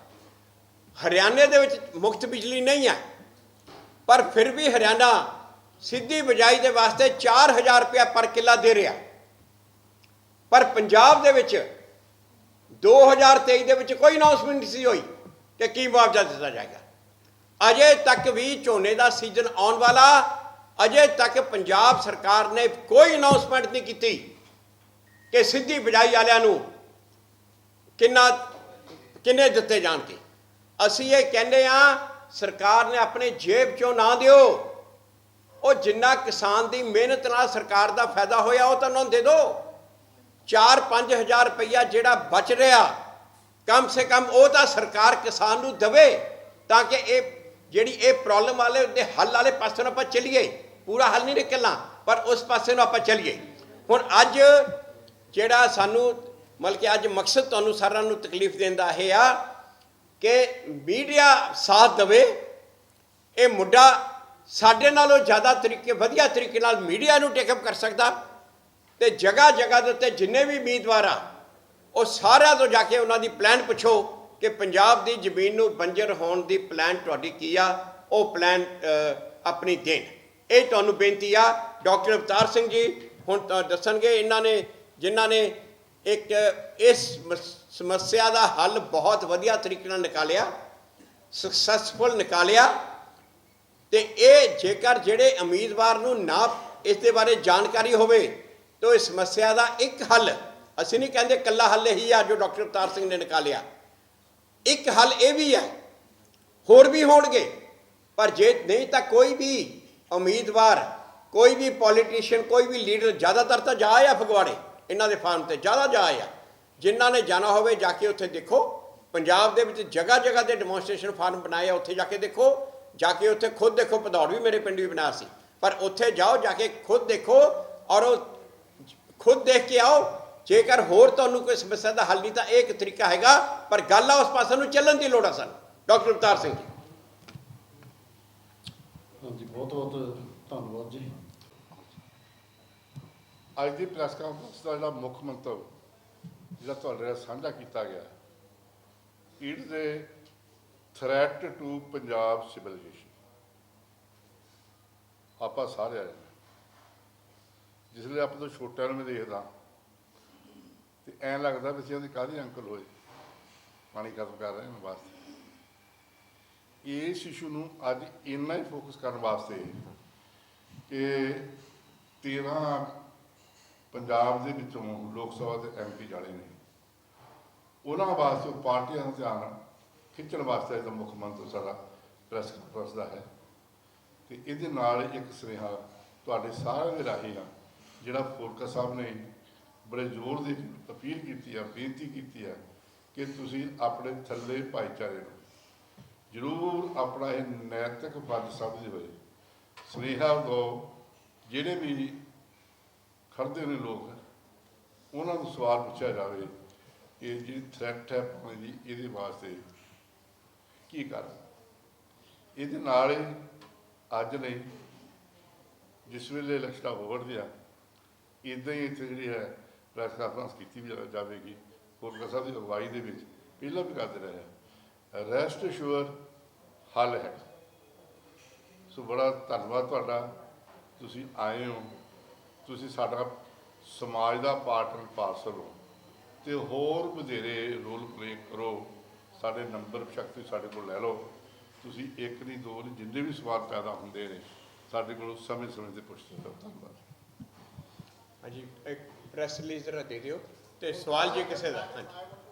ਹਰਿਆਣੇ ਦੇ ਵਿੱਚ ਮੁਫਤ ਬਿਜਲੀ ਨਹੀਂ ਹੈ। ਪਰ ਫਿਰ ਵੀ ਹਰਿਆਣਾ ਸਿੱਧੀ ਬਜਾਈ ਦੇ ਵਾਸਤੇ 4000 ਰੁਪਏ ਪਰ ਕਿੱਲਾ ਦੇ ਰਿਹਾ। ਪਰ ਪੰਜਾਬ ਦੇ ਵਿੱਚ 2023 ਦੇ ਵਿੱਚ ਕੋਈ ਅਨਾਉਂਸਮੈਂਟ ਨਹੀਂ ਸੀ ਹੋਈ ਕਿ ਕੀ ਮੁਆਵਜ਼ਾ ਦਿੱਤਾ ਜਾਏਗਾ। ਅਜੇ ਤੱਕ ਵੀ ਝੋਨੇ ਦਾ ਸੀਜ਼ਨ ਆਉਣ ਵਾਲਾ, ਅਜੇ ਤੱਕ ਪੰਜਾਬ ਸਰਕਾਰ ਨੇ ਕੋਈ ਅਨਾਉਂਸਮੈਂਟ ਨਹੀਂ ਕੀਤੀ ਕਿ ਸਿੱਧੀ ਬਜਾਈ ਵਾਲਿਆਂ ਨੂੰ ਕਿੰਨਾ ਕਿੰਨੇ ਦਿੱਤੇ ਜਾਣਗੇ। ਅਸੀਂ ਇਹ ਕਹਿੰਦੇ ਆ ਸਰਕਾਰ ਨੇ ਆਪਣੇ ਜੇਬ ਚੋਂ ਨਾ ਦਿਓ। ਉਹ ਜਿੰਨਾ ਕਿਸਾਨ ਦੀ ਮਿਹਨਤ ਨਾਲ ਸਰਕਾਰ ਦਾ ਫਾਇਦਾ ਹੋਇਆ, ਉਹ ਤਾਂ ਉਹਨਾਂ ਨੂੰ ਦੇ ਦਿਓ। 4-5 ਹਜ਼ਾਰ ਰੁਪਈਆ ਜਿਹੜਾ ਬਚ ਰਿਹਾ, ਕਮ ਸੇ ਕਮ ਉਹ ਤਾਂ ਸਰਕਾਰ ਕਿਸਾਨ ਨੂੰ ਦੇਵੇ, ਤਾਂ ਕਿ ਇਹ ਜਿਹੜੀ ਇਹ ਪ੍ਰੋਬਲਮ ਵਾਲੇ ਦੇ ਹੱਲ ਵਾਲੇ ਪਾਸੇ ਨੂੰ ਆਪਾਂ ਚੱਲੀਏ। ਪੂਰਾ ਹੱਲ ਨਹੀਂ ਨਿਕਲਣਾ, ਪਰ ਉਸ ਪਾਸੇ ਨੂੰ ਆਪਾਂ ਚੱਲੀਏ। ਹੁਣ ਅੱਜ ਜਿਹੜਾ ਸਾਨੂੰ, ਮਤਲਬ ਕਿ ਅੱਜ ਮਕਸਦ ਤੁਹਾਨੂੰ ਸਾਰਿਆਂ ਨੂੰ ਤਕਲੀਫ ਦਿੰਦਾ ਦਾ ਇਹ ਆ ਕਿ ਮੀਡੀਆ ਸਾਥ ਦੇਵੇ, ਇਹ ਮੁੱਦਾ ਸਾਡੇ ਨਾਲੋਂ ਜ਼ਿਆਦਾ ਤਰੀਕੇ, ਵਧੀਆ ਤਰੀਕੇ ਨਾਲ ਮੀਡੀਆ ਨੂੰ ਟੇਕਅਪ ਕਰ ਸਕਦਾ ਤੇ ਜਗ੍ਹਾ ਜਗ੍ਹਾ ਦੇ ਉੱਤੇ ਜਿੰਨੇ ਵੀ ਉਮੀਦਵਾਰ ਆ, ਉਹ ਸਾਰਿਆਂ ਤੋਂ ਜਾ ਕੇ ਉਹਨਾਂ ਦੀ ਪਲਾਨ ਪੁੱਛੋ ਕਿ ਪੰਜਾਬ ਦੀ ਜ਼ਮੀਨ ਨੂੰ ਬੰਜਰ ਹੋਣ ਦੀ ਪਲਾਨ ਤੁਹਾਡੀ ਕੀ ਆ, ਉਹ ਪਲਾਨ ਆਪਣੀ ਦੇਣ। ਇਹ ਤੁਹਾਨੂੰ ਬੇਨਤੀ ਆ, ਡਾਕਟਰ ਅਵਤਾਰ ਸਿੰਘ ਜੀ ਹੁਣ ਦੱਸਣਗੇ, ਇਹਨਾਂ ਨੇ, ਜਿਨ੍ਹਾਂ ਨੇ ਇੱਕ ਇਸ ਸਮੱਸਿਆ ਦਾ ਹੱਲ ਬਹੁਤ ਵਧੀਆ ਤਰੀਕੇ ਨਾਲ ਨਿਕਾਲਿਆ ਸਕਸੈਸਫੁਲ ਨਿਕਾਲਿਆ ਤੇ ਇਹ ਜੇਕਰ ਜਿਹੜੇ ਉਮੀਦਵਾਰ ਨੂੰ ਨਾ ਇਸ ਦੇ ਬਾਰੇ ਜਾਣਕਾਰੀ ਹੋਵੇ ਤਾਂ ਇਸ ਸਮੱਸਿਆ ਦਾ ਇੱਕ ਹੱਲ, ਅਸੀਂ ਨਹੀਂ ਕਹਿੰਦੇ ਕੱਲਾ ਹੱਲ ਇਹੀ ਆ ਜੋ ਡਾਕਟਰ ਅਵਤਾਰ ਸਿੰਘ ਨੇ ਨਿਕਾਲਿਆ। ਇੱਕ ਹੱਲ ਇਹ ਵੀ ਹੈ, ਹੋਰ ਵੀ ਹੋਣਗੇ, ਪਰ ਜੇ ਨਹੀਂ ਤਾਂ ਕੋਈ ਵੀ ਉਮੀਦਵਾਰ, ਕੋਈ ਵੀ ਪੋਲੀਟੀਸ਼ੀਅਨ ਕੋਈ ਵੀ ਲੀਡਰ ਜ਼ਿਆਦਾਤਰ ਤਾਂ ਜਾ ਆ ਫਗਵਾੜੇ। ਇਹਨਾਂ ਦੇ ਫਾਰਮ ਤੇ ਜ਼ਿਆਦਾ ਜਾ ਆ। ਜਿਨ੍ਹਾਂ ਨੇ ਜਾਣਾ ਹੋਵੇ, ਜਾ ਕੇ ਉੱਥੇ ਦੇਖੋ। ਪੰਜਾਬ ਦੇ ਵਿੱਚ ਜਗ੍ਹਾ ਜਗ੍ਹਾ ਤੇ ਡੈਮੋਨਸਟ੍ਰੇਸ਼ਨ ਫਾਰਮ ਬਣਾਏ ਆ, ਉੱਥੇ ਜਾ ਕੇ ਦੇਖੋ। ਜਾ ਕੇ ਉੱਥੇ ਖੁਦ ਦੇਖੋ, ਭਦੌੜ ਵੀ ਮੇਰੇ ਪਿੰਡ ਵੀ ਬਣਾਇਆ ਸੀ। ਪਰ ਉੱਥੇ ਜਾਓ, ਜਾ ਕੇ ਖੁਦ ਦੇਖੋ ਔਰ ਉਹ ਖੁਦ ਦੇਖ ਕੇ ਆਓ। ਜੇਕਰ ਹੋਰ ਤੁਹਾਨੂੰ ਕੋਈ ਸਮੱਸਿਆ ਦਾ ਹੱਲ ਨਹੀਂ, ਤਾਂ ਇਹ ਇੱਕ ਤਰੀਕਾ ਹੈਗਾ। ਪਰ ਗੱਲ ਆ, ਉਸ ਪਾਸੇ ਨੂੰ ਚੱਲਣ ਦੀ ਲੋੜ ਆ ਸਾਨੂੰ। ਡਾਕਟਰ ਅਵਤਾਰ ਸਿੰਘ ਜੀ। ਹਾਂਜੀ ਬਹੁਤ ਬਹੁਤ ਧੰਨਵਾਦ ਜੀ ਅੱਜ ਦੀ ਪ੍ਰੈਸ ਕਾਨਫਰੰਸ ਦਾ ਜਿਹੜਾ ਮੁੱਖ ਮੰਤਵ, ਜਿਹੜਾ ਤੁਹਾਡੇ ਨਾਲ ਸਾਂਝਾ ਕੀਤਾ ਗਿਆ ਇਟ ਦੇ ਥ੍ਰੈਟ ਟੂ ਪੰਜਾਬ ਸਿਵਲਾਈਜੇਸ਼ਨ ਆਪਾਂ ਸਾਰੇ ਆਏ ਜਿਸ ਲਈ ਆਪਾਂ ਤੋਂ ਛੋਟਿਆਂ ਨੂੰ ਮੈਂ ਦੇਖਦਾ ਤੇ ਐਂ ਲੱਗਦਾ ਵੀ ਅਸੀਂ ਉਹਦੀ ਕਾਹਦੀ ਅੰਕਲ ਹੋਏ ਪਾਣੀ ਖਤਮ ਕਰ ਰਹੇ ਹਾਂ ਵਾਸਤੇ। ਇਸ ਇਸ਼ੂ ਨੂੰ ਅੱਜ ਇੰਨਾ ਹੀ ਫੋਕਸ ਕਰਨ ਵਾਸਤੇ ਕਿ 13 ਪੰਜਾਬ ਦੇ ਵਿੱਚੋਂ ਲੋਕ ਸਭਾ ਦੇ ਐਮਪੀ ਜਾਣੇ ਨੇ। ਉਹਨਾਂ ਵਾਸਤੇ ਪਾਰਟੀਆਂ ਦਾ ਧਿਆਨ ਖਿੱਚਣ ਵਾਸਤੇ ਇਹਦਾ ਮੁੱਖ ਮੰਤਰ ਸਾਡਾ ਪ੍ਰੈਸ ਕਾਨਫਰੰਸ ਦਾ ਹੈ। ਤੇ ਇਹਦੇ ਨਾਲ ਇੱਕ ਸੁਨੇਹਾ ਤੁਹਾਡੇ ਸਾਰਿਆਂ ਦੇ ਰਾਹੀਂ ਆ, ਜਿਹੜਾ ਫੋਰਕਾ ਸਾਹਿਬ ਨੇ ਬੜੇ ਜ਼ੋਰ ਦੀ ਅਪੀਲ ਕੀਤੀ ਆ, ਬੇਨਤੀ ਕੀਤੀ ਆ ਕਿ ਤੁਸੀਂ ਆਪਣੇ ਥੱਲੇ ਭਾਈਚਾਰੇ ਨੂੰ ਜ਼ਰੂਰ ਆਪਣਾ ਇਹ ਨੈਤਿਕ ਫਰਜ਼ ਸਮਝਦੇ ਹੋਏ ਸੁਨੇਹਾ ਦਿਓ, ਜਿਹੜੇ ਵੀ ਖੜਦੇ ਨੇ ਲੋਕ। ਉਹਨਾਂ ਨੂੰ ਸਵਾਲ ਪੁੱਛਿਆ ਜਾਵੇ ਕਿ ਜਿਹੜੀ ਥ੍ਰੈਟ ਹੈ ਪਾਣੀ ਦੀ ਇਹਦੇ ਵਾਸਤੇ ਕੀ ਕਰ। ਇਹਦੇ ਨਾਲ ਹੀ ਅੱਜ ਨਹੀਂ, ਜਿਸ ਵੇਲੇ ਇਲੈਕਸ਼ਨ ਹੋਵੜਦੇ ਆ ਇਦਾਂ ਹੀ ਇੱਥੇ ਜਿਹੜੀ ਹੈ ਪ੍ਰੈਸ ਕਾਨਫਰੰਸ ਕੀਤੀ ਵੀ ਜਾਵੇਗੀ। ਕੋਲਕਾਤਾ ਸਾਹਿਬ ਦੀ ਅਗਵਾਈ ਦੇ ਵਿੱਚ ਪਹਿਲਾਂ ਵੀ ਕਰਦੇ ਰਹੇ ਰੈਸਟ ਸ਼ੋਰ ਹੱਲ ਹੈ। ਸੋ ਬੜਾ ਧੰਨਵਾਦ ਤੁਹਾਡਾ। ਤੁਸੀਂ ਆਏ ਹੋ। ਤੁਸੀਂ ਸਾਡਾ ਸਮਾਜ ਦਾ ਪਾਰਟਨਰ ਪਾਰਸਲ ਹੋ ਤੇ ਹੋਰ ਵਧੇਰੇ ਰੋਲ ਪਲੇ ਕਰੋ ਸਾਡੇ ਨੰਬਰ ਸ਼ਕਤੀ ਸਾਡੇ ਕੋਲ ਲੈ ਲਓ। ਤੁਸੀਂ ਇੱਕ ਨਹੀਂ ਦੋ ਨਹੀਂ ਜਿੰਨੇ ਵੀ ਸਵਾਲ ਪੈਦਾ ਹੁੰਦੇ ਨੇ ਸਾਡੇ ਕੋਲ ਸਮੇਂ ਸਮੇਂ ਤੇ ਪੁੱਛ ਸਕਦੇ ਹੋ। ਧੰਨਵਾਦ। ਹਾਂਜੀ ਇੱਕ ਪ੍ਰੈਸ ਰਿਲੀਜ਼ ਜਰਾ ਦੇ ਦਿਓ ਤੇ ਸਵਾਲ ਜੇ ਕਿਸੇ ਦਾ ਹਾਂਜੀ।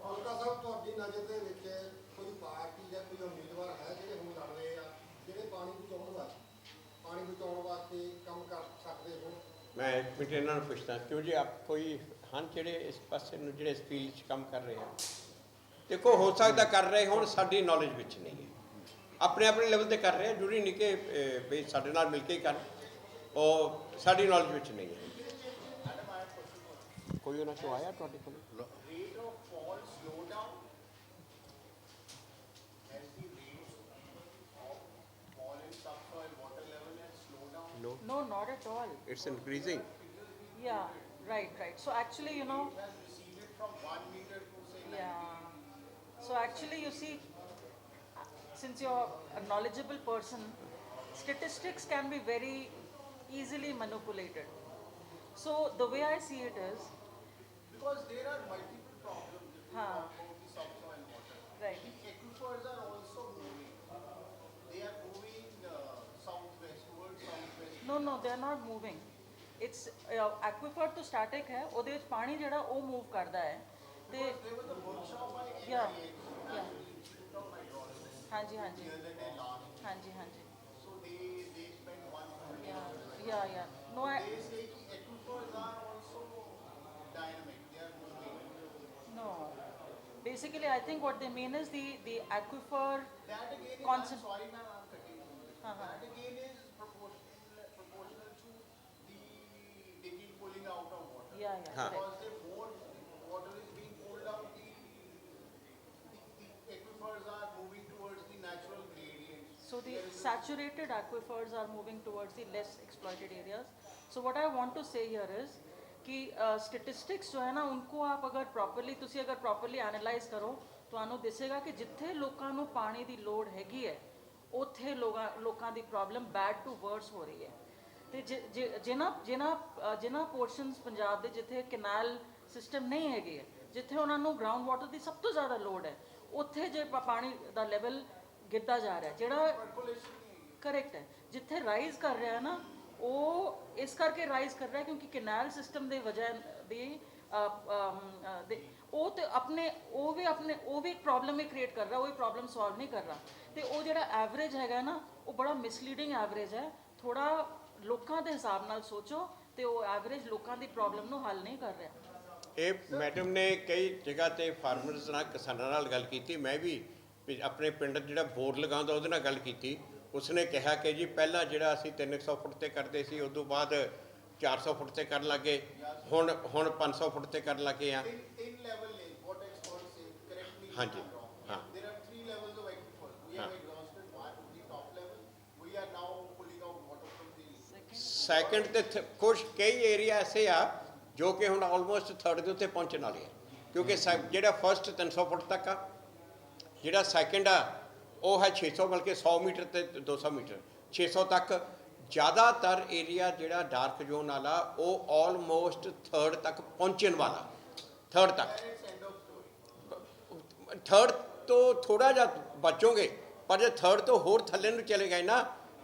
ਹਲਕਾ ਸਾਹਿਬ ਤੁਹਾਡੀ ਨਜ਼ਰ ਦੇ ਵਿੱਚ ਕੋਈ ਪਾਰਟੀ ਜਾਂ ਕੋਈ ਉਮੀਦਵਾਰ ਹੈ ਜਿਹੜੇ ਹੁਣ ਲੜ ਰਹੇ ਆ ਜਿਹੜੇ ਪਾਣੀ ਬਚਾਉਣ ਵਾਸਤੇ ਪਾਣੀ ਬਚਾਉਣ ਵਾਸਤੇ ਕੰਮ ਕਰ ਸਕਦੇ ਹੋ ਮੈਂ ਇੱਕ ਮਿੰਟ ਇਹਨਾਂ ਨੂੰ ਪੁੱਛਦਾ, ਕਿਉਂ ਜੀ ਆਪ ਕੋਈ ਹਨ ਜਿਹੜੇ ਇਸ ਪਾਸੇ ਨੂੰ, ਜਿਹੜੇ ਇਸ ਫੀਲਡ 'ਚ ਕੰਮ ਕਰ ਰਹੇ ਆ ਦੇਖੋ, ਹੋ ਸਕਦਾ ਕਰ ਰਹੇ ਹੋਣ, ਸਾਡੀ ਨੌਲੇਜ ਵਿੱਚ ਨਹੀਂ ਹੈ। ਆਪਣੇ ਆਪਣੇ ਲੈਵਲ ਤੇ ਕਰ ਰਹੇ ਆ, ਜ਼ਰੂਰੀ ਨਹੀਂ ਕਿ ਵੀ ਸਾਡੇ ਨਾਲ ਮਿਲ ਕੇ ਹੀ ਕਰਨ। ਉਹ ਸਾਡੀ ਨੌਲੇਜ ਵਿੱਚ ਨਹੀਂ ਹੈ। ਕੋਈ ਉਹਨਾਂ ਚੋਂ ਆਇਆ ਤੁਹਾਡੇ ਕੋਲ? No, not at all. It's increasing. Yeah, right, right. So actually, you know. Yeah. So actually, you see, since you're a knowledgeable person, statistics can be very easily manipulated. So the way I see it is. Because there are multiple problems. Huh. Right. The aquifers are no, no, they're not moving. It's uh, aquifer to static ਹੈ ਉਹਦੇ ਵਿੱਚ ਪਾਣੀ ਜਿਹੜਾ ਉਹ ਮੂਵ ਕਰਦਾ ਹੈ ਤੇ of Hydrology, ਹਾਂਜੀ ਹਾਂਜੀ. ਹਾਂਜੀ ਹਾਂਜੀ they spent one hundred. yeah yeah yeah no I, They say that aquifers are also dynamic, they are moving. No. Basically, I think what they mean is the, the aquifer, That again Concent- sorry ma'am, I'm cutting you. Uh-huh. That again yeah, yeah, Huh. correct. Because the more water is being pulled out, the, the, the aquifers are moving towards the natural gradients. So the There is a- saturated aquifers are moving towards the less exploited areas. So what I want to say here is कि स्टैटिस्टिक्स जो है ਨਾ उनको आप अगर प्रॉपर्ली ਤੁਸੀਂ ਅਗਰ ਪ੍ਰੋਪਰਲੀ ਐਨਾਲਾਈਜ਼ ਕਰੋ ਤੁਹਾਨੂੰ ਦਿਸੇਗਾ ਕਿ ਜਿੱਥੇ ਲੋਕਾਂ ਨੂੰ ਪਾਣੀ ਦੀ ਲੋੜ ਹੈਗੀ ਹੈ ਉੱਥੇ ਲੋਕਾਂ ਲੋਕਾਂ ਦੀ ਪ੍ਰੋਬਲਮ ਬੈਡ ਟੂ ਵਰਸ ਹੋ ਰਹੀ ਹੈ ਤੇ ਜਿ- ਜਿ- ਜਿਨ੍ਹਾਂ ਜਿਨ੍ਹਾਂ ਅ, ਜਿਨ੍ਹਾਂ ਪੋਰਸ਼ਨਸ ਪੰਜਾਬ ਦੇ ਜਿੱਥੇ ਕੈਨਾਲ ਸਿਸਟਮ ਨਹੀਂ ਹੈਗੇ ਹੈ, ਜਿੱਥੇ ਉਹਨਾਂ ਨੂੰ ਗਰਾਊਂਡ ਵਾਟਰ ਦੀ ਸਭ ਤੋਂ ਜ਼ਿਆਦਾ ਲੋੜ ਹੈ ਉੱਥੇ ਜੇ ਪਾਣੀ ਦਾ ਲੈਵਲ ਗਿਰਦਾ ਜਾ ਰਿਹਾ ਹੈ, ਜਿਹੜਾ ਕਰੈਕਟ ਹੈ ਜਿੱਥੇ ਰਾਈਜ਼ ਕਰ ਰਿਹਾ ਹੈ ਨਾ ਉਹ ਇਸ ਕਰਕੇ ਰਾਈਜ਼ ਕਰ ਰਿਹਾ ਕਿਉਂਕਿ ਕੈਨਾਲ ਸਿਸਟਮ ਦੇ ਵਜ੍ਹਾ ਦੀ ਉਹ ਤੇ ਆਪਣੇ ਉਹ ਵੀ ਆਪਣੇ ਉਹ ਵੀ ਇੱਕ ਪ੍ਰੋਬਲਮ ਹੀ ਕ੍ਰੀਏਟ ਕਰ ਰਿਹਾ ਉਹ ਹੀ ਪ੍ਰੋਬਲਮ ਸੋਲਵ ਨਹੀਂ ਕਰ ਰਿਹਾ। ਤੇ ਉਹ ਜਿਹੜਾ ਐਵਰੇਜ ਹੈਗਾ ਨਾ ਉਹ ਬੜਾ ਮਿਸਲੀਡਿੰਗ ਐਵਰੇਜ ਹੈ ਥੋੜਾ ਲੋਕਾਂ ਦੇ ਹਿਸਾਬ ਨਾਲ ਸੋਚੋ ਤੇ ਉਹ ਐਵਰੇਜ ਲੋਕਾਂ ਦੀ ਪ੍ਰੋਬਲਮ ਨੂੰ ਹੱਲ ਨਹੀਂ ਕਰ ਰਿਹਾ। ਇਹ ਮੈਡਮ ਨੇ ਕਈ ਜਗ੍ਹਾ ਤੇ ਫਾਰਮਰਸ ਨਾਲ ਕਿਸਾਨਾਂ ਨਾਲ ਗੱਲ ਕੀਤੀ ਮੈਂ ਵੀ ਵੀ ਆਪਣੇ ਪਿੰਡ ਜਿਹੜਾ ਬੋਰ ਲਗਾਉਂਦਾ ਉਹਦੇ ਨਾਲ ਗੱਲ ਕੀਤੀ। ਉਸਨੇ ਕਿਹਾ ਕਿ ਜੀ ਪਹਿਲਾਂ ਜਿਹੜਾ ਅਸੀਂ 300 ਫੁੱਟ ਤੇ ਕਰਦੇ ਸੀ ਉਸ ਤੋਂ ਬਾਅਦ 400 ਫੁੱਟ ਤੇ ਕਰਨ ਲੱਗੇ ਹੁਣ ਹੁਣ 500 ਫੁੱਟ ਤੇ ਕਰਨ ਲੱਗੇ ਆ। experts say, ਸੈਕੰਡ ਤੇ ਕੁਝ ਕਈ ਏਰੀਆ ਐਸੇ ਆ ਜੋ ਕਿ ਹੁਣ ਆਲਮੋਸਟ ਥਰਡ ਦੇ ਉੱਤੇ ਪਹੁੰਚਣ ਵਾਲੇ ਆ। ਕਿਉਂਕਿ ਜਿਹੜਾ ਫਰਸਟ 300 ਫੁੱਟ ਤੱਕ ਆ ਜਿਹੜਾ ਸੈਕੰਡ ਆ ਉਹ ਹੈ 600 ਬਲਕਿ 100 ਮੀਟਰ ਤੇ 200 ਮੀਟਰ। 600 ਤੱਕ ਜ਼ਿਆਦਾਤਰ ਏਰੀਆ ਜਿਹੜਾ ਡਾਰਕ ਜ਼ੋਨ ਵਾਲਾ ਉਹ ਆਲਮੋਸਟ ਥਰਡ ਤੱਕ ਪਹੁੰਚਣ ਵਾਲਾ। ਥਰਡ ਤੱਕ. ਥਰਡ ਤੋਂ ਥੋੜਾ ਜਿਹਾ ਬਚੋਗੇ ਪਰ ਜੇ ਥਰਡ ਤੋਂ ਹੋਰ ਥੱਲੇ ਨੂੰ ਚਲੇ ਗਏ ਨਾ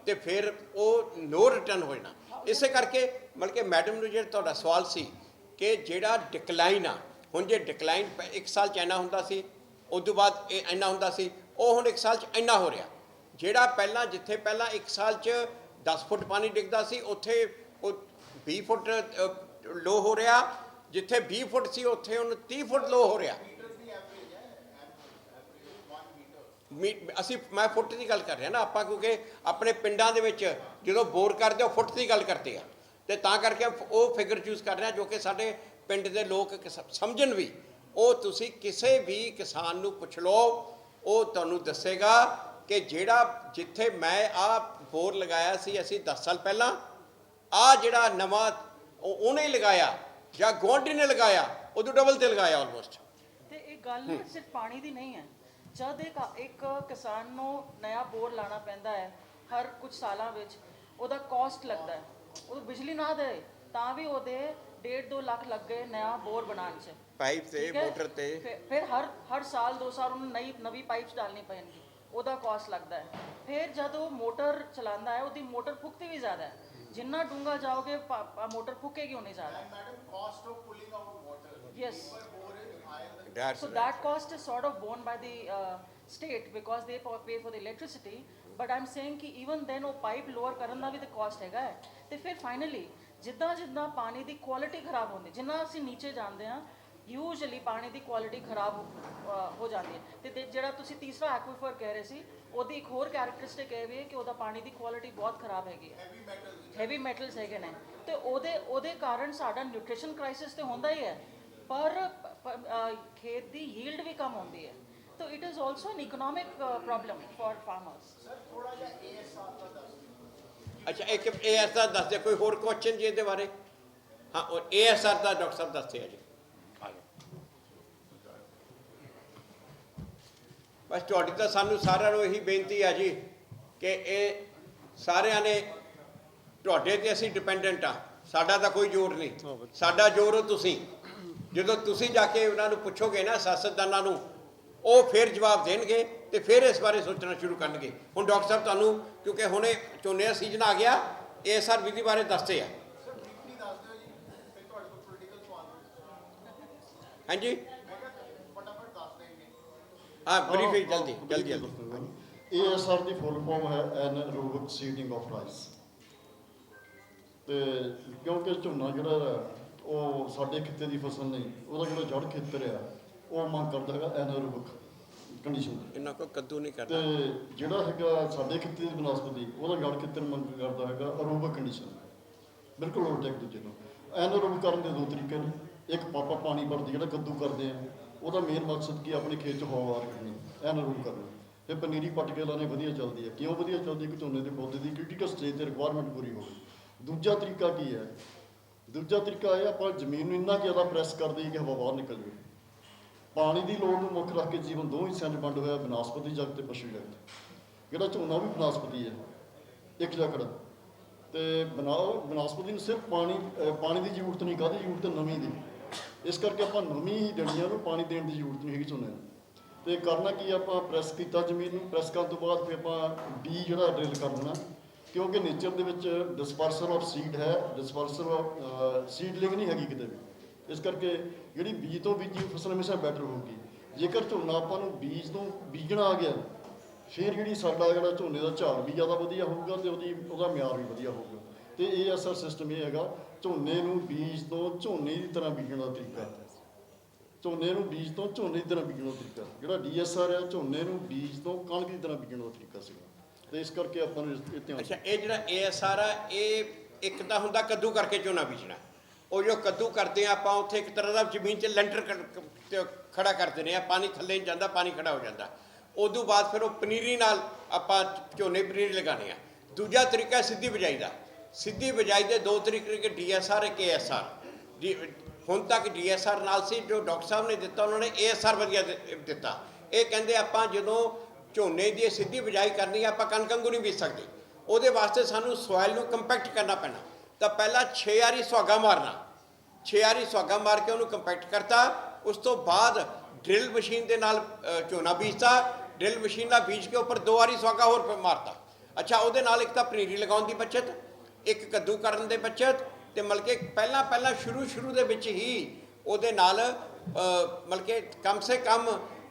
ਤੇ ਫਿਰ ਉਹ ਨੋ ਰਿਟਰਨ ਹੋ ਜਾਣਾ। ਇਸੇ ਕਰਕੇ ਮਤਲਬ ਕਿ ਮੈਡਮ ਨੂੰ ਜਿਹੜਾ ਤੁਹਾਡਾ ਸਵਾਲ ਸੀ ਕਿ ਜਿਹੜਾ ਡਿਕਲਾਈਨ ਆ, ਹੁਣ ਜੇ ਡਿਕਲਾਈਨ ਇੱਕ ਸਾਲ ਚ ਇੰਨਾ ਹੁੰਦਾ ਸੀ ਉਸ ਤੋਂ ਬਾਅਦ ਇਹ ਇੰਨਾ ਹੁੰਦਾ ਸੀ, ਉਹ ਹੁਣ ਇੱਕ ਸਾਲ ਚ ਇੰਨਾ ਹੋ ਰਿਹਾ। ਜਿਹੜਾ ਪਹਿਲਾਂ, ਜਿੱਥੇ ਪਹਿਲਾਂ ਇੱਕ ਸਾਲ ਚ 10 ਫੁੱਟ ਪਾਣੀ ਡਿੱਗਦਾ ਸੀ, ਉੱਥੇ ਉਹ 20 ਫੁੱਟ ਲੋ ਹੋ ਰਿਹਾ। ਜਿੱਥੇ 20 ਫੁੱਟ ਸੀ, ਉੱਥੇ ਹੁਣ 30 ਫੁੱਟ ਲੋ ਹੋ ਰਿਹਾ ਮੀ- ਅਸੀਂ ਮੈਂ ਫੁੱਟ ਦੀ ਗੱਲ ਕਰ ਰਿਹਾ ਨਾ ਆਪਾਂ ਕਿਉਂਕਿ ਆਪਣੇ ਪਿੰਡਾਂ ਦੇ ਵਿੱਚ ਜਦੋਂ ਬੋਰ ਕਰਦੇ ਉਹ ਫੁੱਟ ਦੀ ਗੱਲ ਕਰਦੇ ਆ। ਤੇ ਤਾਂ ਕਰਕੇ ਉਹ ਫਿਗਰ ਚੂਜ਼ ਕਰ ਰਹੇ ਜੋ ਕਿ ਸਾਡੇ ਪਿੰਡ ਦੇ ਲੋਕ ਸਮਝਣ ਵੀ ਉਹ ਤੁਸੀਂ ਕਿਸੇ ਵੀ ਕਿਸਾਨ ਨੂੰ ਪੁੱਛ ਲਓ ਉਹ ਤੁਹਾਨੂੰ ਦੱਸੇਗਾ ਕਿ ਜਿਹੜਾ ਜਿੱਥੇ ਮੈਂ ਆ ਬੋਰ ਲਗਾਇਆ ਸੀ ਅਸੀਂ 10 ਸਾਲ ਪਹਿਲਾਂ ਆ ਜਿਹੜਾ ਨਵਾਂ ਉਹ ਉਹਨੇ ਲਗਾਇਆ ਜਾਂ ਗੁਆਂਢੀ ਨੇ ਲਗਾਇਆ ਉਦੋਂ ਡਬਲ ਤੇ ਲਗਾਇਆ ਆਲਮੋਸਟ ਤੇ ਇਹ ਗੱਲ ਸਿਰਫ ਪਾਣੀ ਦੀ ਨਹੀਂ ਹੈ। ਜਦ ਇੱਕ ਇੱਕ ਕਿਸਾਨ ਨੂੰ ਨया ਬੋਰ ਲਾਣਾ ਪੈਂਦਾ ਹੈ ਹਰ ਕੁਝ ਸਾਲਾਂ ਵਿੱਚ ਉਹਦਾ ਕਾਸਟ ਲੱਗਦਾ ਹੈ ਉਹ ਬਿਜਲੀ ਨਾ ਦੇ ਤਾਂ ਵੀ ਉਹਦੇ 1.5 2 ਲੱਖ ਲੱਗ ਗਏ ਨया ਬੋਰ ਬਣਾਉਣ 'ਚ ਪਾਈਪ ਤੇ ਠੀਕ ਹੈ? ਮੋਟਰ ਤੇ ਫਿਰ- ਫਿਰ ਹਰ ਹਰ ਸਾਲ ਦੋ ਸਾਲ ਉਹਨੂੰ ਨਈ ਨਵੀਂ ਪਾਈਪਸ ਡਾਲਣੀ ਪੈਣਗੀ ਉਹਦਾ ਕਾਸਟ ਲੱਗਦਾ ਹੈ ਫਿਰ ਜਦ ਉਹ ਮੋਟਰ ਚਲਾਉਂਦਾ ਹੈ ਉਹਦੀ ਮੋਟਰ ਫੁਕਤੀ ਵੀ ਜ਼ਿਆਦਾ ਹੈ ਜਿੰਨਾ ਡੂੰਗਾ ਜਾਓਗੇ ਪਾ- ਪਾ- ਮੋਟਰ ਫੁਕੇਗੀ ਉਨੀ ਜ਼ਿਆਦਾ Madam, cost of pulling out water. Yes. That's So right. that cost is sort of borne by the uh, state because they pa- pay for the electricity. But I'm saying ਕਿ even then ਉਹ pipe lower ਕਰਨ ਦਾ ਵੀ ਤੇ cost ਹੈਗਾ ਹੈ ਤੇ ਫਿਰ finally ਜਿੱਦਾਂ ਜਿੱਦਾਂ ਪਾਣੀ ਦੀ ਕੁਆਲਿਟੀ ਖਰਾਬ ਹੁੰਦੀ ਜਿੰਨਾ ਅਸੀਂ ਨੀਚੇ ਜਾਂਦੇ ਹਾਂ ਯੂਜੂਅਲੀ ਪਾਣੀ ਦੀ ਕੁਆਲਿਟੀ ਖਰਾਬ ਅਹ, ਹੋ ਜਾਂਦੀ ਹੈ ਤੇ ਤੇ ਜਿਹੜਾ ਤੁਸੀਂ ਤੀਸਰਾ ਐਕੁਇਫਰ ਕਹਿ ਰਹੇ ਸੀ ਉਹਦੀ ਇੱਕ ਹੋਰ ਕੈਰੈਕਟਰਿਸਟਿਕ ਇਹ ਵੀ ਹੈ ਕਿ ਉਹਦਾ ਪਾਣੀ ਦੀ ਕੁਆਲਿਟੀ ਬਹੁਤ ਖਰਾਬ ਹੈਗੀ ਹੈ ਹੈਵੀ ਮੈਟਲਸ ਹੈਗੇ ਨੇ ਤੇ ਉਹਦੇ ਉਹਦੇ ਕਾਰਨ ਸਾਡਾ ਨਿਊਟ੍ਰੀਸ਼ਨ ਕ੍ਰਾਈਸਿਸ ਤੇ ਹੁੰਦਾ ਹੀ ਹੈ ਪਰ ਖੇਤ ਦੀ ਯੀਲਡ ਵੀ ਕਮ ਹੁੰਦੀ ਹੈ। ਤਾਂ it is also an economic problem for farmers ਅੱਛਾ ਇੱਕ ਏਐਸਆਰ ਦੱਸ ਦਿਓ ਕੋਈ ਹੋਰ ਕੁਐਸਚਨ ਜੀ ਇਹਦੇ ਬਾਰੇ? ਹਾਂ ਔਰ ਏਐਸਆਰ ਦਾ ਡਾਕਟਰ ਸਾਹਿਬ ਦੱਸਦੇ ਆ ਜੀ। ਬਸ ਤੁਹਾਡੀ ਤਾਂ ਸਾਨੂੰ ਸਾਰਿਆਂ ਨੂੰ ਇਹੀ ਬੇਨਤੀ ਆ ਜੀ ਕਿ ਇਹ ਸਾਰਿਆਂ ਨੇ ਤੁਹਾਡੇ ਤੇ ਅਸੀਂ ਡਿਪੈਂਡੈਂਟ ਆ। ਸਾਡਾ ਤਾਂ ਕੋਈ ਜ਼ੋਰ ਨਹੀਂ। ਸਾਡਾ ਜ਼ੋਰ ਹੋ ਤੁਸੀਂ। ਜਦੋਂ ਤੁਸੀਂ ਜਾ ਕੇ ਉਹਨਾਂ ਨੂੰ ਪੁੱਛੋਗੇ ਨਾ ਸਿਆਸਤਦਾਨਾਂ ਨੂੰ, ਉਹ ਫਿਰ ਜਵਾਬ ਦੇਣਗੇ ਤੇ ਫਿਰ ਇਸ ਬਾਰੇ ਸੋਚਣਾ ਸ਼ੁਰੂ ਕਰਨਗੇ। ਹੁਣ ਡਾਕਟਰ ਸਾਹਿਬ ਤੁਹਾਨੂੰ, ਕਿਉਂਕਿ ਹੁਣੇ ਝੋਨੇ ਦਾ ਸੀਜ਼ਨ ਆ ਗਿਆ ਇਸ ਹਰ ਵਿਧੀ ਬਾਰੇ ਦੱਸਦੇ ਆ। ਹਾਂਜੀ? ਹਾਂ ਬਰੀਫ ਜਲਦੀ ਜਲਦੀ ਜਲਦੀ। ਏਐਸਆਰ ਦੀ ਫੁੱਲ ਫਾਰਮ ਹੈ ਐਨਰੋਬਿਕ ਸੀਡਿੰਗ ਆਫ ਰਾਈਸ। ਤੇ ਕਿਉਂਕਿ ਝੋਨਾ ਜਿਹੜਾ ਉਹ ਸਾਡੇ ਖਿੱਤੇ ਦੀ ਫਸਲ ਨਹੀਂ ਉਹਦਾ ਜਿਹੜਾ ਜੜ ਖੇਤਰ ਆ ਉਹ ਮੰਗ ਕਰਦਾ ਹੈਗਾ ਐਨਰੋਬਿਕ ਕੰਡੀਸ਼ਨ ਇਹਨਾਂ ਕੋ ਕੱਦੂ ਨਹੀਂ ਤੇ ਕਰਨਾ ਜਿਹੜਾ ਹੈਗਾ ਸਾਡੇ ਖਿੱਤੇ ਦੀ ਬਨਸਪਤੀ ਉਹਦਾ ਜੜ ਖੇਤਰ ਮੰਗ ਕਰਦਾ ਹੈਗਾ ਅਰੋਬਿਕ ਕੰਡੀਸ਼ਨ ਬਿਲਕੁਲ ਉਲਟਾ ਇੱਕ ਦੂਜੇ ਨੂੰ। ਐਨਰੋਬਿਕ ਕਰਨ ਦੇ ਦੋ ਤਰੀਕੇ ਨੇ। ਇੱਕ ਪਾਪਾ ਪਾਣੀ ਭਰਦੀ ਜਿਹੜਾ ਕੱਦੂ ਕਰਦੇ ਆ ਉਹਦਾ ਮੇਨ ਮਕਸਦ ਕੀ ਆਪਣੇ ਖੇਤ 'ਚ ਹਵਾ ਰੱਖਣੀ ਐਨਰੋਬਿਕ ਕਰਨਾ। ਤੇ ਪਨੀਰੀ ਪੱਟ ਕੇ ਲਾਣੇ ਵਧੀਆ ਚੱਲਦੀ ਹੈ ਕਿਉਂ ਵਧੀਆ ਚੱਲਦੀ? ਹੈ ਕਿ ਝੋਨੇ ਦੇ ਪੌਦੇ ਦੀ ਕ੍ਰਿਟੀਕਲ ਸਟੇਜ ਤੇ ਰਿਕੁਆਇਰਮੈਂਟ ਪੂਰੀ ਹੋਵੇ। ਦੂਜਾ ਤਰੀਕਾ ਕੀ ਹੈ? ਦੂਜਾ ਤਰੀਕਾ ਇਹ ਆਪਾਂ ਜ਼ਮੀਨ ਨੂੰ ਇੰਨਾ ਕੁ ਜ਼ਿਆਦਾ ਪ੍ਰੈਸ ਕਰ ਦਈਏ ਕਿ ਹਵਾ ਬਾਹਰ ਨਿਕਲ ਜਾਵੇ। ਪਾਣੀ ਦੀ ਲੋੜ ਨੂੰ ਮੁੱਖ ਰੱਖ ਕੇ ਜੀਵਨ ਦੋ ਹਿੱਸਿਆਂ 'ਚ ਵੰਡ ਹੋਇਆ, ਬਨਸਪਤੀ ਜਗਤ ਤੇ ਪਸ਼ੂ ਜਗਤ। ਜਿਹੜਾ ਝੋਨਾ ਵੀ ਬਨਸਪਤੀ ਹੈ, ਇੱਕ ਜਕੜ। ਤੇ ਬਨਾ, ਬਨਸਪਤੀ ਨੂੰ ਸਿਰਫ ਪਾਣੀ ਪਾਣੀ ਦੀ ਜ਼ਰੂਰਤ ਨਹੀਂ, ਕਾਹਦੀ ਜ਼ਰੂਰਤ ਹੈ? ਨਮੀ ਦੀ। ਇਸ ਕਰਕੇ ਆਪਾਂ ਨਮੀ ਹੀ ਦੇਣੀ ਆ ਉਹਨੂੰ ਪਾਣੀ ਦੇਣ ਦੀ ਜ਼ਰੂਰਤ ਨਹੀਂ ਹੈਗੀ ਝੋਨੇ ਨੂੰ। ਤੇ ਕਰਨਾ ਕੀ ਆਪਾਂ ਪ੍ਰੈਸ ਕੀਤਾ ਜ਼ਮੀਨ ਨੂੰ ਪ੍ਰੈਸ ਕਰਨ ਤੋਂ ਬਾਅਦ ਫਿਰ ਆਪਾਂ ਬੀ ਜਿਹੜਾ ਡਰਿਲ ਕਰ ਦੇਣਾ ਕਿਉਂਕਿ ਨੇਚਰ ਦੇ ਵਿੱਚ ਡਿਸਪਰਸਰ ਆਫ ਸੀਡ ਹੈ ਡਿਸਪਰਸਰ ਆਫ ਸੀਡਲਿੰਗ ਨਹੀਂ ਹੈਗੀ ਕਿਤੇ ਵੀ। ਇਸ ਕਰਕੇ ਜਿਹੜੀ ਬੀਜ ਤੋਂ ਬੀਜੀ ਫਸਲ ਹਮੇਸ਼ਾ ਬੈਟਰ ਹੋਊਗੀ। ਜੇਕਰ ਝੋਨਾ ਆਪਾਂ ਨੂੰ ਬੀਜ ਤੋਂ ਬੀਜਣਾ ਆ ਗਿਆ, ਫਿਰ ਜਿਹੜੀ ਸਾਡਾ ਜਿਹੜਾ ਝੋਨੇ ਦਾ ਝਾੜ ਵੀ ਜ਼ਿਆਦਾ ਵਧੀਆ ਹੋਊਗਾ ਤੇ ਉਹਦੀ, ਉਹਦਾ ਮਿਆਰ ਵੀ ਵਧੀਆ ਹੋਊਗਾ। ਤੇ ਇਹ ਅਸਰ ਸਿਸਟਮ ਇਹ ਹੈਗਾ, ਝੋਨੇ ਨੂੰ ਬੀਜ ਤੋਂ ਝੋਨੇ ਦੀ ਤਰ੍ਹਾਂ ਬੀਜਣ ਦਾ ਤਰੀਕਾ। ਝੋਨੇ ਨੂੰ ਬੀਜ ਤੋਂ ਝੋਨੇ ਦੀ ਤਰ੍ਹਾਂ ਬੀਜਣ ਦਾ ਤਰੀਕਾ। ਜਿਹੜਾ ਡੀਐਸਆਰ ਹੈ ਝੋਨੇ ਨੂੰ ਬੀਜ ਤੋਂ ਕਣਕ ਦੀ ਤਰ੍ਹਾਂ ਬੀਜਣ ਦਾ ਤਰੀਕਾ ਸੀਗਾ। ਤੇ ਇਸ ਕਰਕੇ ਆਪਾਂ ਨੂੰ ਇਸ- ਇਹ ਧਿਆਨ ਅੱਛਾ, ਇਹ ਜਿਹੜਾ ਏਐਸਆਰ ਆ ਇਹ ਇੱਕ ਤਾਂ ਹੁੰਦਾ ਕੱਦੂ ਕਰਕੇ ਝੋਨਾ ਬੀਜਣਾ। ਉਹ ਜੋ ਕੱਦੂ ਕਰਦੇ ਆ, ਆਪਾਂ ਉੱਥੇ ਇੱਕ ਤਰ੍ਹਾਂ ਦਾ ਜ਼ਮੀਨ 'ਚ ਲੈਂਟਰ ਕਰ- ਖੜਾ ਕਰ ਦਿੰਦੇ ਆ, ਪਾਣੀ ਥੱਲੇ ਜਾਂਦਾ, ਪਾਣੀ ਖੜਾ ਹੋ ਜਾਂਦਾ। ਉਦੋਂ ਬਾਅਦ ਫਿਰ ਉਹ ਪਨੀਰੀ ਨਾਲ ਆਪਾਂ ਝੋਨੇ ਪਨੀਰੀ ਲਗਾਉਣੇ ਆ। ਦੂਜਾ ਤਰੀਕਾ ਸਿੱਧੀ ਬਿਜਾਈ ਦਾ। ਸਿੱਧੀ ਬਿਜਾਈ ਦੇ ਦੋ ਤਰੀਕੇ ਕਿ ਡੀਐਸਆਰ ਇੱਕ ਏਐਸਆਰ ਹੁਣ ਤੱਕ ਡੀਐਸਆਰ ਨਾਲ ਸੀ, ਜੋ ਡਾਕਟਰ ਸਾਹਿਬ ਨੇ ਦਿੱਤਾ, ਉਹਨਾਂ ਨੇ ਏਐਸਆਰ ਵਧੀਆ ਦਿੱਤਾ। ਇਹ ਕਹਿੰਦੇ ਆਪਾਂ ਜਦੋਂ ਝੋਨੇ ਦੀ ਸਿੱਧੀ ਬਿਜਾਈ ਕਰਨੀ ਹੈ ਆਪਾਂ ਕਣਕ ਵਾਂਗੂ ਨਹੀਂ ਬੀਜ ਸਕਦੇ। ਉਹਦੇ ਵਾਸਤੇ ਸਾਨੂੰ ਸੋਇਲ ਨੂੰ ਕੰਪੈਕਟ ਕਰਨਾ ਪੈਣਾ। ਤਾਂ ਪਹਿਲਾਂ 6 ਵਾਰੀ ਸੁਹਾਗਾ ਮਾਰਨਾ। 6 ਵਾਰੀ ਸੁਹਾਗਾ ਮਾਰ ਕੇ ਉਹਨੂੰ ਕੰਪੈਕਟ ਕਰਤਾ। ਉਸ ਤੋਂ ਬਾਅਦ ਡਰਿਲ ਮਸ਼ੀਨ ਦੇ ਨਾਲ ਝੋਨਾ ਬੀਜਤਾ। ਡਰਿਲ ਮਸ਼ੀਨ ਨਾਲ ਬੀਜ ਕੇ ਉੱਪਰ ਦੋ ਵਾਰੀ ਸੁਹਾਗਾ ਹੋਰ ਮਾਰਤਾ। ਅੱਛਾ ਉਹਦੇ ਨਾਲ ਇੱਕ ਤਾਂ ਪਨੀਰੀ ਲਗਾਉਣ ਦੀ ਬਚਤ ਇੱਕ ਕੱਦੂ ਕਰਨ ਦੇ ਬਚਤ ਤੇ ਮਤਲਬ ਕਿ ਪਹਿਲਾਂ ਪਹਿਲਾਂ ਸ਼ੁਰੂ ਸ਼ੁਰੂ ਦੇ ਵਿੱਚ ਹੀ ਉਹਦੇ ਨਾਲ ਅ, ਮਤਲਬ ਕਿ ਕਮ ਸੇ ਕਮ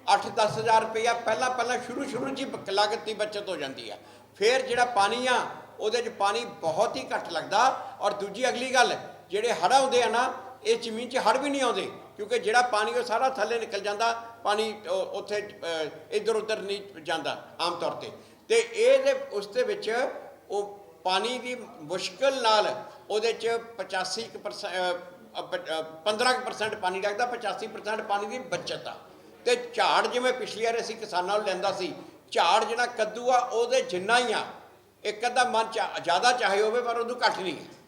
8-10 ਹਜ਼ਾਰ ਰੁਪਇਆ ਪਹਿਲਾਂ ਪਹਿਲਾਂ ਸ਼ੁਰੂ ਸ਼ੁਰੂ 'ਚ ਹੀ ਲਾਗਤ ਦੀ ਬਚਤ ਹੋ ਜਾਂਦੀ ਆ। ਫਿਰ ਜਿਹੜਾ ਪਾਣੀ ਆ ਉਹਦੇ 'ਚ ਪਾਣੀ ਬਹੁਤ ਹੀ ਘੱਟ ਲੱਗਦਾ। ਔਰ ਦੂਜੀ ਅਗਲੀ ਗੱਲ ਜਿਹੜੇ ਹੜ੍ਹ ਆਉਂਦੇ ਆ ਨਾ ਇਹ ਜ਼ਮੀਨ 'ਚ ਹੜ੍ਹ ਵੀ ਨਹੀਂ ਆਉਂਦੇ ਕਿਉਂਕਿ ਜਿਹੜਾ ਪਾਣੀ ਉਹ ਸਾਰਾ ਥੱਲੇ ਨਿਕਲ ਜਾਂਦਾ ਪਾਣੀ ਉੱਥੇ ਇੱਧਰ ਉੱਧਰ ਨਹੀਂ ਜਾਂਦਾ ਆਮ ਤੌਰ ਤੇ। ਤੇ ਇਹਦੇ ਉਸ ਦੇ ਵਿੱਚ ਉਹ ਪਾਣੀ ਦੀ ਮੁਸ਼ਕਲ ਨਾਲ ਉਹਦੇ 'ਚ 85% ਕੁ percent, ਅ, ਅ, ਪ- 15% ਪਾਣੀ ਲੱਗਦਾ 85% ਪਾਣੀ ਦੀ ਬਚਤ ਆ। ਤੇ ਝਾੜ ਜਿਵੇਂ ਪਿਛਲੀ ਵਾਰ ਅਸੀਂ ਕਿਸਾਨਾਂ ਨੂੰ ਲੈਂਦਾ ਸੀ, ਝਾੜ ਜਿਹੜਾ ਕੱਦੂ ਆ, ਉਹਦੇ ਜਿੰਨਾ ਹੀ ਆ, ਇੱਕ ਅੱਧਾ ਮਨ ਚ ਜ਼ਿਆਦਾ ਚਾਹੇ ਹੋਵੇ, ਪਰ ਉਹਨੂੰ ਘੱਟ ਨਹੀਂ ਹੈ।